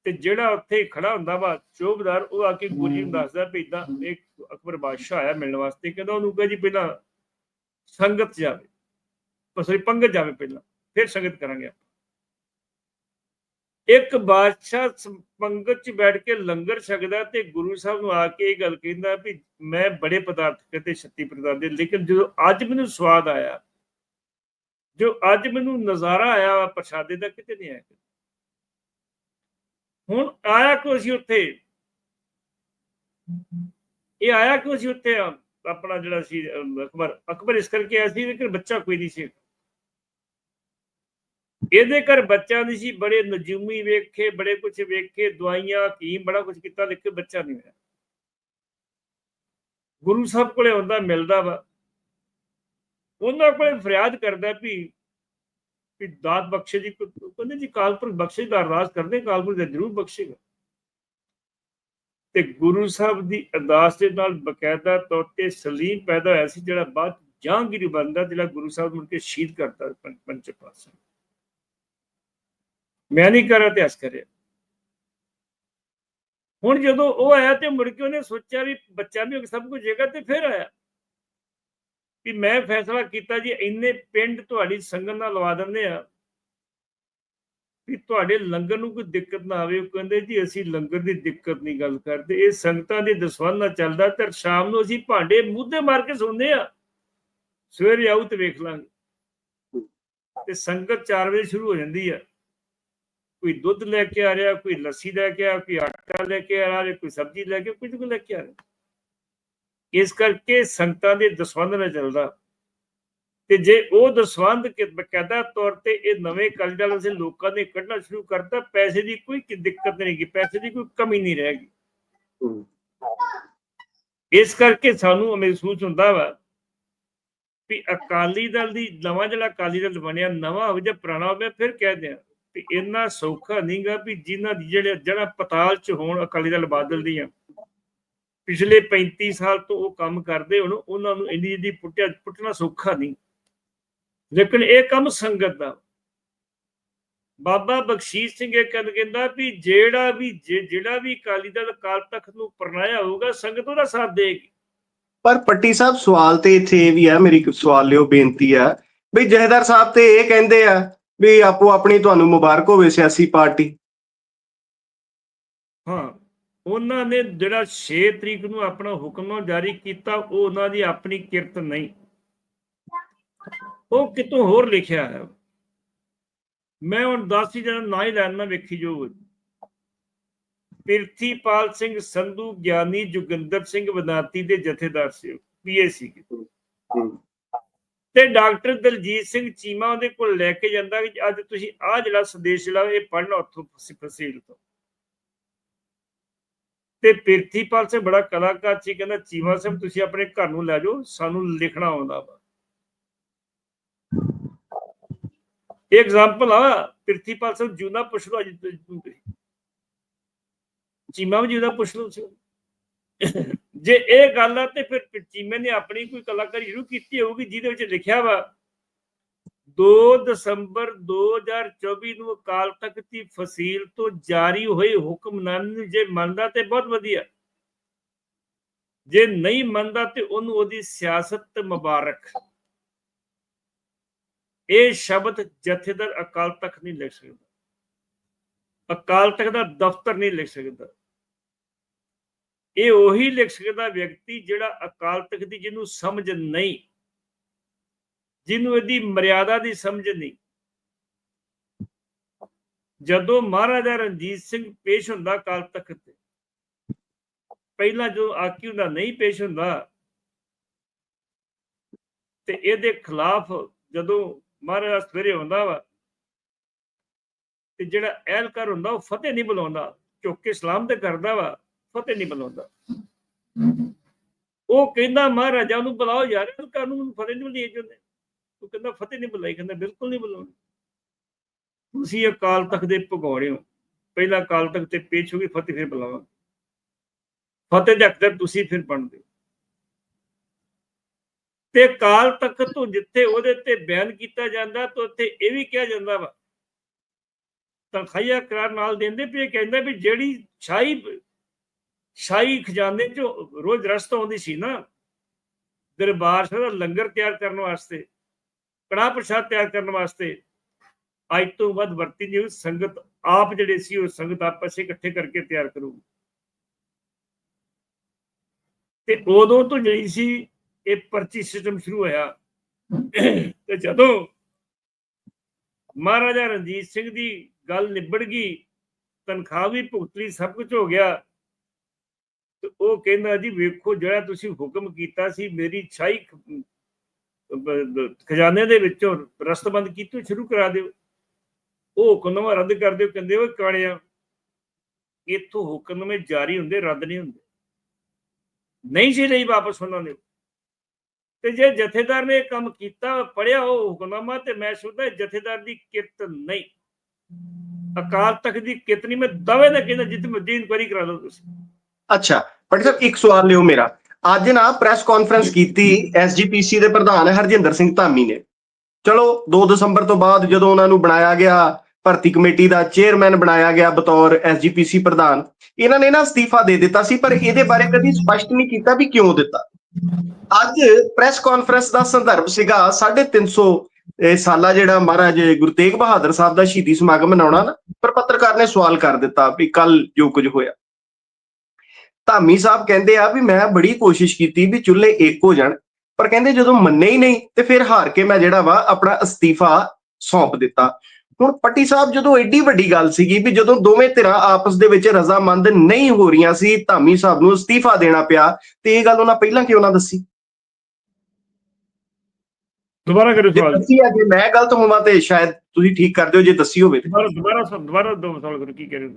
ਤੇ ਜਿਹੜਾ ਉੱਥੇ ਖੜਾ ਹੁੰਦਾ ਵਾ, ਚੋਬਦਾਰ, ਉਹ ਆ ਕੇ ਗੁਰੂ ਜੀ ਨੂੰ ਦੱਸਦਾ ਵੀ ਇਦਾਂ ਇੱਕ ਅਕਬਰ ਬਾਦਸ਼ਾਹ ਆਇਆ ਮਿਲਣ ਵਾਸਤੇ, ਕਹਿੰਦਾ ਉਹਨੂੰ ਕਹੇ ਜੀ ਪਹਿਲਾਂ ਸੰਗਤ ਜਾਵੇ ਪਸਰੀ ਪੰਗਤ ਜਾਵੇ ਪਹਿਲਾਂ, ਫਿਰ ਸੰਗਤ ਕਰਾਂਗੇ ਇੱਕ ਬਾਦਸ਼ਾਹ ਸ- ਚ ਬੈਠ ਕੇ ਲੰਗਰ ਛਕਦਾ ਤੇ ਗੁਰੂ ਸਾਹਿਬ ਨੂੰ ਆ ਕੇ ਇਹ ਗੱਲ ਕਹਿੰਦਾ ਵੀ ਮੈਂ ਬੜੇ ਪਦਾਰਥ ਕਿਤੇ, ਛੱਤੀ ਪਦਾਰਥ ਦੇ, ਲੇਕਿਨ ਜਦੋਂ ਅੱਜ ਮੈਨੂੰ ਸਵਾਦ ਆਇਆ, ਜੋ ਅੱਜ ਮੈਨੂੰ ਨਜ਼ਾਰਾ ਆਇਆ ਵਾ ਪ੍ਰਸ਼ਾਦੇ ਦਾ, ਕਿਤੇ ਨਹੀਂ ਆਇਆ। ਹੁਣ ਆਇਆ ਕਿਉਂ ਸੀ ਉੱਥੇ? ਇਹ ਆਇਆ ਕਿਉਂ ਸੀ ਉੱਥੇ? ਆਪਣਾ ਜਿਹੜਾ ਸੀ ਅਕਬਰ ਅਕਬਰ ਇਸ ਕਰਕੇ ਆਇਆ ਸੀ ਕਿ ਬੱਚਾ ਕੋਈ ਨਹੀਂ ਸੀ। ਇਹਦੇ ਘਰ ਬੱਚਾ ਨਹੀਂ ਸੀ, ਬੜੇ ਨਜੂਮੀ ਵੇਖੇ, ਬੜੇ ਕੁਝ ਵੇਖੇ, ਦਵਾਈਆਂ ਹਕੀਮ ਬੜਾ ਕੁਝ ਕੀਤਾ, ਲੇਕਿਨ ਬੱਚਾ ਨਹੀਂ ਹੋਇਆ। ਗੁਰੂ ਸਾਹਿਬ ਕੋਲੇ ਆਉਂਦਾ, ਮਿਲਦਾ ਵਾ। ਉਹਨਾਂ ਕੋਲੇ ਫਰਿਆਦ ਕਰਦਾ ਵੀ ਵੀ ਦਾਤ ਬਖਸ਼ੇ ਜੀ ਕਹਿੰਦੇ ਜੀ ਕਾਲਪੁਰ ਬਖਸ਼ੇ ਦਾ ਅਰਦਾਸ ਕਰਦੇ ਕਾਲਪੁਰ ਦਾ ਜ਼ਰੂਰ ਬਖਸ਼ੇਗਾ। ਤੇ ਗੁਰੂ ਸਾਹਿਬ ਦੀ ਅਰਦਾਸ ਦੇ ਨਾਲ ਬਕਾਇਦਾ ਤੌਰ ਤੇ ਸਲੀਮ ਪੈਦਾ ਹੋਇਆ ਸੀ, ਜਿਹੜਾ ਬਾਅਦ 'ਚ ਜਹਾਂਗੀਰ ਬੰਦਾ ਜਿਹੜਾ ਗੁਰੂ ਸਾਹਿਬ ਮੁੜ ਕੇ ਸ਼ਹੀਦ ਕਰਤਾ ਪੰਜ ਪੰਜ ਮੈਂ ਨਹੀਂ ਕਰ ਤੇ ਇਤਿਹਾਸ ਕਰਿਆ ਹੁਣ ਜਦੋਂ ਉਹ ਆਇਆ ਤੇ ਮੁੜ ਕੇ ਉਹਨੇ ਸੋਚਿਆ ਵੀ ਬੱਚਾ ਵੀ ਸਭ ਕੁਝ ਜੇਗਾ ਤੇ ਫਿਰ ਆਇਆ। ਵੀ ਮੈਂ ਫੈਸਲਾ ਕੀਤਾ ਜੀ, ਇੰਨੇ ਪਿੰਡ ਤੁਹਾਡੀ ਸੰਗਤ ਨਾਲ ਲਵਾ ਦਿੰਦੇ ਆ ਵੀ ਤੁਹਾਡੇ ਲੰਗਰ ਨੂੰ ਕੋਈ ਦਿੱਕਤ ਨਾ ਆਵੇ, ਉਹ ਕਹਿੰਦੇ ਜੀ ਅਸੀਂ ਲੰਗਰ ਦੀ ਦਿੱਕਤ ਨਹੀਂ ਗੱਲ ਕਰਦੇ, ਇਹ ਸੰਗਤਾਂ ਦੇ ਦਸਵੰਧ ਚੱਲਦਾ ਤੇ ਸ਼ਾਮ ਨੂੰ ਅਸੀਂ ਭਾਂਡੇ ਮੂਧੇ ਮਾਰ ਕੇ ਸੌਂਦੇ ਆ। ਸਵੇਰੇ ਆਉ ਤੇ ਵੇਖ ਲਾਂਗੇ। ਤੇ ਸੰਗਤ 4 ਵਜੇ ਸ਼ੁਰੂ ਹੋ ਜਾਂਦੀ ਆ। ਕੋਈ ਦੁੱਧ ਲੈ ਕੇ ਆ ਰਿਹਾ, ਕੋਈ ਲੱਸੀ ਲੈ ਕੇ ਆ ਕੋਈ ਆਟਾ ਲੈ ਕੇ ਆ ਰਿਹਾ, ਕੋਈ ਸਬਜ਼ੀ ਲੈ ਕੇ ਕੁਝ ਕੁ ਲੈ ਕੇ ਆ ਰਿਹਾ। ਇਸ ਕਰਕੇ ਸੰਗਤਾਂ ਦੇ ਦਸਵੰਧ ਨਾਲ ਚੱਲਦਾ ਤੇ ਜੇ ਉਹ ਦਸਵੰਧ ਕਿ ਬਕਾਇਦਾ ਤੌਰ ਤੇ ਇਹ ਨਵੇਂ ਕਲਜਲ ਅਸੀਂ ਲੋਕਾਂ ਨੇ ਕੱਢਣਾ ਸ਼ੁਰੂ ਕਰਤਾ, ਪੈਸੇ ਦੀ ਕੋਈ ਦਿੱਕਤ ਨਹੀਂ ਗਈ ਪੈਸੇ ਦੀ ਕੋਈ ਕਮੀ ਨਹੀਂ ਰਹੇਗੀ ਹੂੰ। ਇਸ ਕਰਕੇ ਸਾਨੂੰ ਮਹਿਸੂਸ ਹੁੰਦਾ ਵਾ ਵੀ ਅਕਾਲੀ ਦਲ ਦੀ, ਨਵਾਂ ਜਿਹੜਾ ਅਕਾਲੀ ਦਲ ਬਣਿਆ, ਨਵਾਂ ਹੋਵੇ ਜਾਂ ਪੁਰਾਣਾ ਹੋਵੇ, ਫਿਰ ਕਹਿ ਦਿਆਂ ਵੀ ਇੰਨਾ ਸੌਖਾ ਨਹੀਂਗਾ ਵੀ ਜਿਨ੍ਹਾਂ ਦੀ ਜਿਹੜੇ, ਜਿਹੜਾ ਪਤਾਲ ਚ ਹੋਣ ਅਕਾਲੀ ਦਲ ਬਾਦਲ ਦੀਆਂ ਪਿਛਲੇ 35 ਸਾਲ ਤੋਂ ਉਹ ਕੰਮ ਕਰਦੇ ਹੁਣ ਉਹਨਾਂ ਨੂੰ ਇੰਨੀ ਦੀ ਪੁੱਟਿਆ ਪੁੱਟਣਾ ਸੌਖਾ ਨਹੀਂ। ਲੇਕਿਨ ਇਹ ਕੰਮ ਸੰਗਤ ਦਾ। ਬਾਬਾ ਬਖਸ਼ੀਸ਼ ਸਿੰਘ ਇਹ ਕਹਿੰਦਾ ਕਹਿੰਦਾ ਵੀ ਜਿਹੜਾ ਵੀ ਜਿਹੜਾ ਵੀ ਅਕਾਲੀ ਦਲ ਅਕਾਲ ਤਖਤ ਨੂੰ ਪਰਨਾਇਆ ਹੋਊਗਾ ਸੰਗਤ ਉਹਦਾ ਸਾਥ ਦੇਗੀ ਪਰ ਪੱਟੀ ਸਾਹਿਬ ਸਵਾਲ ਤੇ ਇੱਥੇ ਇਹ ਵੀ ਹੈ ਮੇਰੀ ਸਵਾਲ ਲਿਓ ਬੇਨਤੀ ਹੈ। ਵੀ ਜਹੇਦਾਰ ਸਾਹਿਬ ਤੇ ਇਹ ਕਹਿੰਦੇ ਆ ਵੀ ਆਪੋ ਆਪਣੀ ਤੁਹਾਨੂੰ ਮੁਬਾਰਕ ਹੋਵੇ ਸਿਆਸੀ ਪਾਰਟੀ। ਹਾਂ। ਉਹਨਾਂ ਨੇ ਜਿਹੜਾ 6 ਤਰੀਕ ਨੂੰ ਆਪਣਾ ਹੁਕਮਨਾਮਾ ਜਾਰੀ ਕੀਤਾ ਉਹ ਉਹਨਾਂ ਦੀ ਆਪਣੀ ਕਿਰਤ ਨਹੀਂ। ਉਹ ਕਿਤੋਂ ਹੋਰ ਲਿਖਿਆ ਹੈ? ਮੈਂ ਹੁਣ ਦੱਸ ਹੀ ਜਣਾ ਨਾ ਹੀ ਲੈਣਾ ਵੇਖੀ ਜੋ ਪਿਰਥੀਪਾਲ ਸਿੰਘ ਸੰਧੂ ਗਿਆਨੀ ਜੁਗਿੰਦਰ ਸਿੰਘ ਬਨਾਤੀ ਦੇ ਜਥੇਦਾਰ ਸੀ ਪੀਏਸੀ। ਤੇ ਡਾਕਟਰ ਦਲਜੀਤ ਸਿੰਘ ਚੀਮਾ ਉਹਦੇ ਕੋਲ ਲੈ ਕੇ ਜਾਂਦਾ ਕਿ ਅੱਜ ਤੁਸੀਂ ਆਹ ਜਿਹੜਾ ਸੰਦੇਸ਼ ਲਾਓ ਇਹ ਪੜ੍ਹਨਾ ਉੱਥੋਂ ਫਸ- ਫਸੀਲ ਤੋਂ। ਤੇ ਪਿਰਥੀਪਾਲ ਸਿੰਘ ਬੜਾ ਕਲਾਕਾਰ ਸੀ, ਕਹਿੰਦਾ ਚੀਮਾ ਸਿੰਘ ਤੁਸੀਂ ਆਪਣੇ ਘਰ ਨੂੰ ਲੈ ਜਾਓ, ਸਾਨੂੰ ਲਿਖਣਾ ਆਉਂਦਾ ਵਾ ਇਹ ਐਗਜ਼ਾਮਪਲ ਆ ਪਿਰਥੀਪਾਲ ਸਿੰਘ ਜੂਨਾ ਪੁੱਛ ਲਓ ਅੱਜ ਚੀਮਾ ਵੀ ਜੂਨਾ ਪੁੱਛ ਲਓ ਤੁਸੀਂ। ਜੇ ਇਹ ਗੱਲ ਆ ਤੇ ਫਿਰ ਚੀਮੇ ਨੇ ਆਪਣੀ ਕੋਈ ਕਲਾਕਾਰੀ ਸ਼ੁਰੂ ਕੀਤੀ ਹੋਊਗੀ, ਜਿਹਦੇ ਵਿੱਚ ਲਿਖਿਆ ਵਾ 2 ਦਸੰਬਰ 2024 ਨੂੰ ਅਕਾਲ ਤਖਤ ਦੀ ਫਸੀਲ ਤੋਂ ਜਾਰੀ ਹੋਏ ਹੁਕਮਨਾਮੇ ਨੂੰ ਜੇ ਮੰਨਦਾ ਤੇ ਬਹੁਤ ਵਧੀਆ। ਜੇ ਨਹੀਂ ਮੰਨਦਾ ਤੇ ਉਹਨੂੰ ਉਹਦੀ ਸਿਆਸਤ ਤੇ ਮੁਬਾਰਕ। ਇਹ ਸ਼ਬਦ ਜਥੇਦਾਰ ਅਕਾਲ ਤਖਤ ਨਹੀਂ ਲਿਖ ਸਕਦਾ। ਅਕਾਲ ਤਖਤ ਦਾ ਦਫ਼ਤਰ ਨਹੀਂ ਲਿਖ ਸਕਦਾ। ਇਹ ਉਹੀ ਲਿਖ ਸਕਦਾ ਵਿਅਕਤੀ ਜਿਹੜਾ ਅਕਾਲ ਤਖਤ ਦੀ ਜਿਹਨੂੰ ਸਮਝ ਨਹੀਂ। ਜਿਹਨੂੰ ਇਹਦੀ ਮਰਿਆਦਾ ਦੀ ਸਮਝ ਨਹੀਂ। ਜਦੋਂ ਮਹਾਰਾਜਾ ਰਣਜੀਤ ਸਿੰਘ ਪੇਸ਼ ਹੁੰਦਾ ਅਕਾਲ ਤਖਤ ਤੇ, ਪਹਿਲਾਂ ਜਦੋਂ ਆਕੀ ਹੁੰਦਾ ਨਹੀਂ ਪੇਸ਼ ਹੁੰਦਾ, ਤੇ ਇਹਦੇ ਖਿਲਾਫ ਜਦੋਂ ਮਹਾਰਾਜਾ ਸਵੇਰੇ ਹੁੰਦਾ ਵਾ, ਤੇ ਜਿਹੜਾ ਅਹਿਲਕਾਰ ਹੁੰਦਾ ਉਹ ਫਤਿਹ ਨਹੀਂ ਬੁਲਾਉਂਦਾ ਚੁੱਕ ਕੇ ਸਲਾਮ ਤੇ ਕਰਦਾ ਵਾ, ਫਤਿਹ ਨਹੀਂ ਬੁਲਾਉਂਦਾ। ਉਹ ਕਹਿੰਦਾ ਮਹਾਰਾਜਾ ਨੂੰ ਬੁਲਾਓ ਯਾਰ ਇਹ ਕਾਨੂੰਨ ਫਤਿਹ ਨਹੀਂ ਬੁਲਾਈ ਜਾਂਦੇ ਉਹ ਕਹਿੰਦਾ, ਫਤਿਹ ਨਹੀਂ ਬੁਲਾਈ ਕਹਿੰਦਾ, ਬਿਲਕੁਲ ਨਹੀਂ ਬੁਲਾਉਣੀ ਤੁਸੀਂ ਅਕਾਲ ਤਖਤ ਦੇ ਭਗੌੜੇ ਹੋ। ਪਹਿਲਾਂ ਅਕਾਲ ਤਖਤ ਤੇ ਪੇਸ਼ ਹੋ ਗਈ ਫਤਿਹ ਫਿਰ ਬੁਲਾਵਾ ਫਤਿਹ ਦੇ ਅਕਦਰ ਤੁਸੀਂ ਫਿਰ ਬਣਦੇ ਤੇ ਅਕਾਲ ਤਖਤ ਤੋਂ ਜਿੱਥੇ ਉਹਦੇ ਤੇ ਬਿਆਨ ਕੀਤਾ ਜਾਂਦਾ, ਤਾਂ ਉੱਥੇ ਇਹ ਵੀ ਕਿਹਾ ਜਾਂਦਾ ਵਾ, ਤਨਖਾਹੀਆ ਕਰਾਰ ਨਾਲ ਦਿੰਦੇ ਵੀ ਕਹਿੰਦਾ ਵੀ ਜਿਹੜੀ ਸ਼ਾਹੀ ਸ਼ਾਹੀ ਖਜ਼ਾਨੇ ਚੋਂ ਰੋਜ਼ ਰਸਤ ਆਉਂਦੀ ਸੀ ਨਾ, ਦਰਬਾਰ ਸਾਹਿਬ ਦਾ ਲੰਗਰ ਤਿਆਰ ਕਰਨ ਵਾਸਤੇ। ਕੜਾਹ ਪ੍ਰਸ਼ਾਦ ਤਿਆਰ ਕਰਨ ਵਾਸਤੇ ਅੱਜ ਤੋਂ ਵੱਧ ਵਰਤੀ ਨਹੀਂ ਸੰਗਤ ਆਪ ਜਿਹੜੇ ਸੀ, ਉਹ ਸੰਗਤ ਆਪਸ ਵਿੱਚ ਇਕੱਠੇ ਕਰਕੇ ਤਿਆਰ ਕਰੂ ਤੇ ਉਦੋਂ ਤੋਂ ਜਿਹੜੀ ਸੀ, ਇਹ ਪਰਚੀ ਸਿਸਟਮ ਸ਼ੁਰੂ ਹੋਇਆ। ਤੇ ਜਦੋਂ ਮਹਾਰਾਜਾ ਰਣਜੀਤ ਸਿੰਘ ਦੀ ਗੱਲ ਨਿਬੜ ਗਈ, ਤਨਖਾਹ ਵੀ ਭੁਗਤ ਲਈ, ਸਭ ਕੁਝ ਹੋ ਗਿਆ। ਤੇ ਉਹ ਕਹਿੰਦਾ ਜੀ, ਵੇਖੋ ਜਿਹੜਾ ਤੁਸੀਂ ਹੁਕਮ ਕੀਤਾ ਸੀ, ਮੇਰੀ ਛਾਈ ਖਜ਼ਾਨੇ ਦੇ ਵਿੱਚੋਂ ਰਸਤਬੰਦ ਕੀਤੀ, ਸ਼ੁਰੂ ਕਰਾ ਦਿਓ। ਉਹ ਹੁਕਮਨਾਮਾ ਰੱਦ ਕਰ ਦਿਓ, ਕਹਿੰਦੇ, ਓਏ ਕਾਣਿਆ ਇਥੋਂ ਹੁਕਮਨਾਮੇ ਜਾਰੀ ਹੁੰਦੇ, ਰੱਦ ਨਹੀਂ ਹੁੰਦੇ। ਨਹੀਂ ਸੀ ਲਈ ਵਾਪਸ ਉਹਨਾਂ ਨੇ। ਤੇ ਜੇ ਜਥੇਦਾਰ ਨੇ ਇਹ ਕੰਮ ਕੀਤਾ ਪੜਿਆ ਉਹ ਹੁਕਮਨਾਮਾ ਤੇ ਮੈਂ ਸੁਣਦਾ ਜਥੇਦਾਰ ਦੀ ਕਿਰਤ ਨਹੀਂ। ਅਕਾਲ ਤਖਤ ਦੀ ਕਿਰਤ ਨਹੀਂ, ਮੈਂ ਦਵੇ ਨਾਲ ਕਹਿੰਦਾ, ਜਿੱਥੇ ਮਰਜ਼ੀ ਇਨਕੁਆਇਰੀ ਕਰਾ ਲਓ ਤੁਸੀਂ। ਅੱਛਾ ਪਟਿਆਲਾ ਸਾਹਿਬ, ਇੱਕ ਸਵਾਲ ਲਿਓ ਮੇਰਾ। ਅੱਜ ਨਾ ਪ੍ਰੈਸ ਕਾਨਫਰੰਸ ਕੀਤੀ ਐਸਜੀਪੀਸੀ ਦੇ ਪ੍ਰਧਾਨ ਹਰਜਿੰਦਰ ਸਿੰਘ ਧਾਮੀ ਨੇ। ਚਲੋ 2 ਦਸੰਬਰ ਤੋਂ ਬਾਅਦ ਜਦੋਂ ਉਹਨਾਂ ਨੂੰ ਬਣਾਇਆ ਗਿਆ ਭਰਤੀ ਕਮੇਟੀ ਦਾ ਚੇਅਰਮੈਨ ਬਣਾਇਆ ਗਿਆ ਬਤੌਰ ਐਸਜੀਪੀਸੀ ਪ੍ਰਧਾਨ, ਇਹਨਾਂ ਨੇ ਨਾ ਅਸਤੀਫਾ ਦੇ ਦਿੱਤਾ ਸੀ, ਪਰ ਇਹਦੇ ਬਾਰੇ ਕਦੀ ਸਪਸ਼ਟ ਨਹੀਂ ਕੀਤਾ ਵੀ ਕਿਉਂ ਦਿੱਤਾ। ਅੱਜ ਪ੍ਰੈਸ ਕਾਨਫਰੰਸ ਦਾ ਸੰਦਰਭ ਸੀਗਾ 350 ਇਹ ਸਾਲਾ ਜਿਹੜਾ ਮਹਾਰਾਜ ਗੁਰੂ ਤੇਗ ਬਹਾਦਰ ਸਾਹਿਬ ਦਾ ਸ਼ਹੀਦੀ ਸਮਾਗਮ ਮਨਾਉਣਾ ਨਾ, ਪਰ ਪੱਤਰਕਾਰ ਨੇ ਸਵਾਲ ਕਰ ਦਿੱਤਾ ਵੀ ਕੱਲ ਜੋ ਕੁਝ ਹੋਇਆ। ਧਾਮੀ ਸਾਹਿਬ ਕਹਿੰਦੇ ਆ ਵੀ ਮੈਂ ਬੜੀ ਕੋਸ਼ਿਸ਼ ਕੀਤੀ ਵੀ ਚੁੱਲ੍ਹੇ ਇੱਕ ਹੋ ਜਾਣ ਪਰ ਕਹਿੰਦੇ ਜਦੋਂ ਮੰਨੇ ਹੀ ਨਹੀਂ ਤੇ ਫਿਰ ਹਾਰ ਕੇ ਮੈਂ ਜਿਹੜਾ ਵਾ ਆਪਣਾ ਅਸਤੀਫਾ ਸੌਂਪ ਦਿੱਤਾ। ਹੁਣ ਪੱਟੀ ਸਾਹਿਬ ਜਦੋਂ ਐਡੀ ਵੱਡੀ ਗੱਲ ਸੀਗੀ ਵੀ ਜਦੋਂ ਦੋਵੇਂ ਧਿਰਾਂ ਆਪਸ ਦੇ ਵਿੱਚ ਰਜ਼ਾਮੰਦ ਨਹੀਂ ਹੋ ਰਹੀਆਂ ਸੀ ਧਾਮੀ ਸਾਹਿਬ ਨੂੰ ਅਸਤੀਫਾ ਦੇਣਾ ਪਿਆ ਤੇ ਇਹ ਗੱਲ ਉਹਨਾਂ ਪਹਿਲਾਂ ਕਿਉਂ ਨਾ ਦੱਸੀ? ਦੁਬਾਰਾ ਕਰੋ ਜੇ ਸਵਾਲ। ਦੱਸੀ ਆ ਜੇ ਮੈਂ ਗਲਤ ਹੋਵਾਂ ਤੇ ਸ਼ਾਇਦ ਤੁਸੀਂ ਠੀਕ ਕਰ ਦਿਓ ਜੇ ਦੱਸੀ ਹੋਵੇ ਤੇ। ਦੁਬਾਰਾ ਦੁਬਾਰਾ ਦੁਬਾਰਾ ਦੋ ਸਵਾਲ ਕਰੋ ਕੀ ਕਹਿ ਰਹੇ ਹੋ?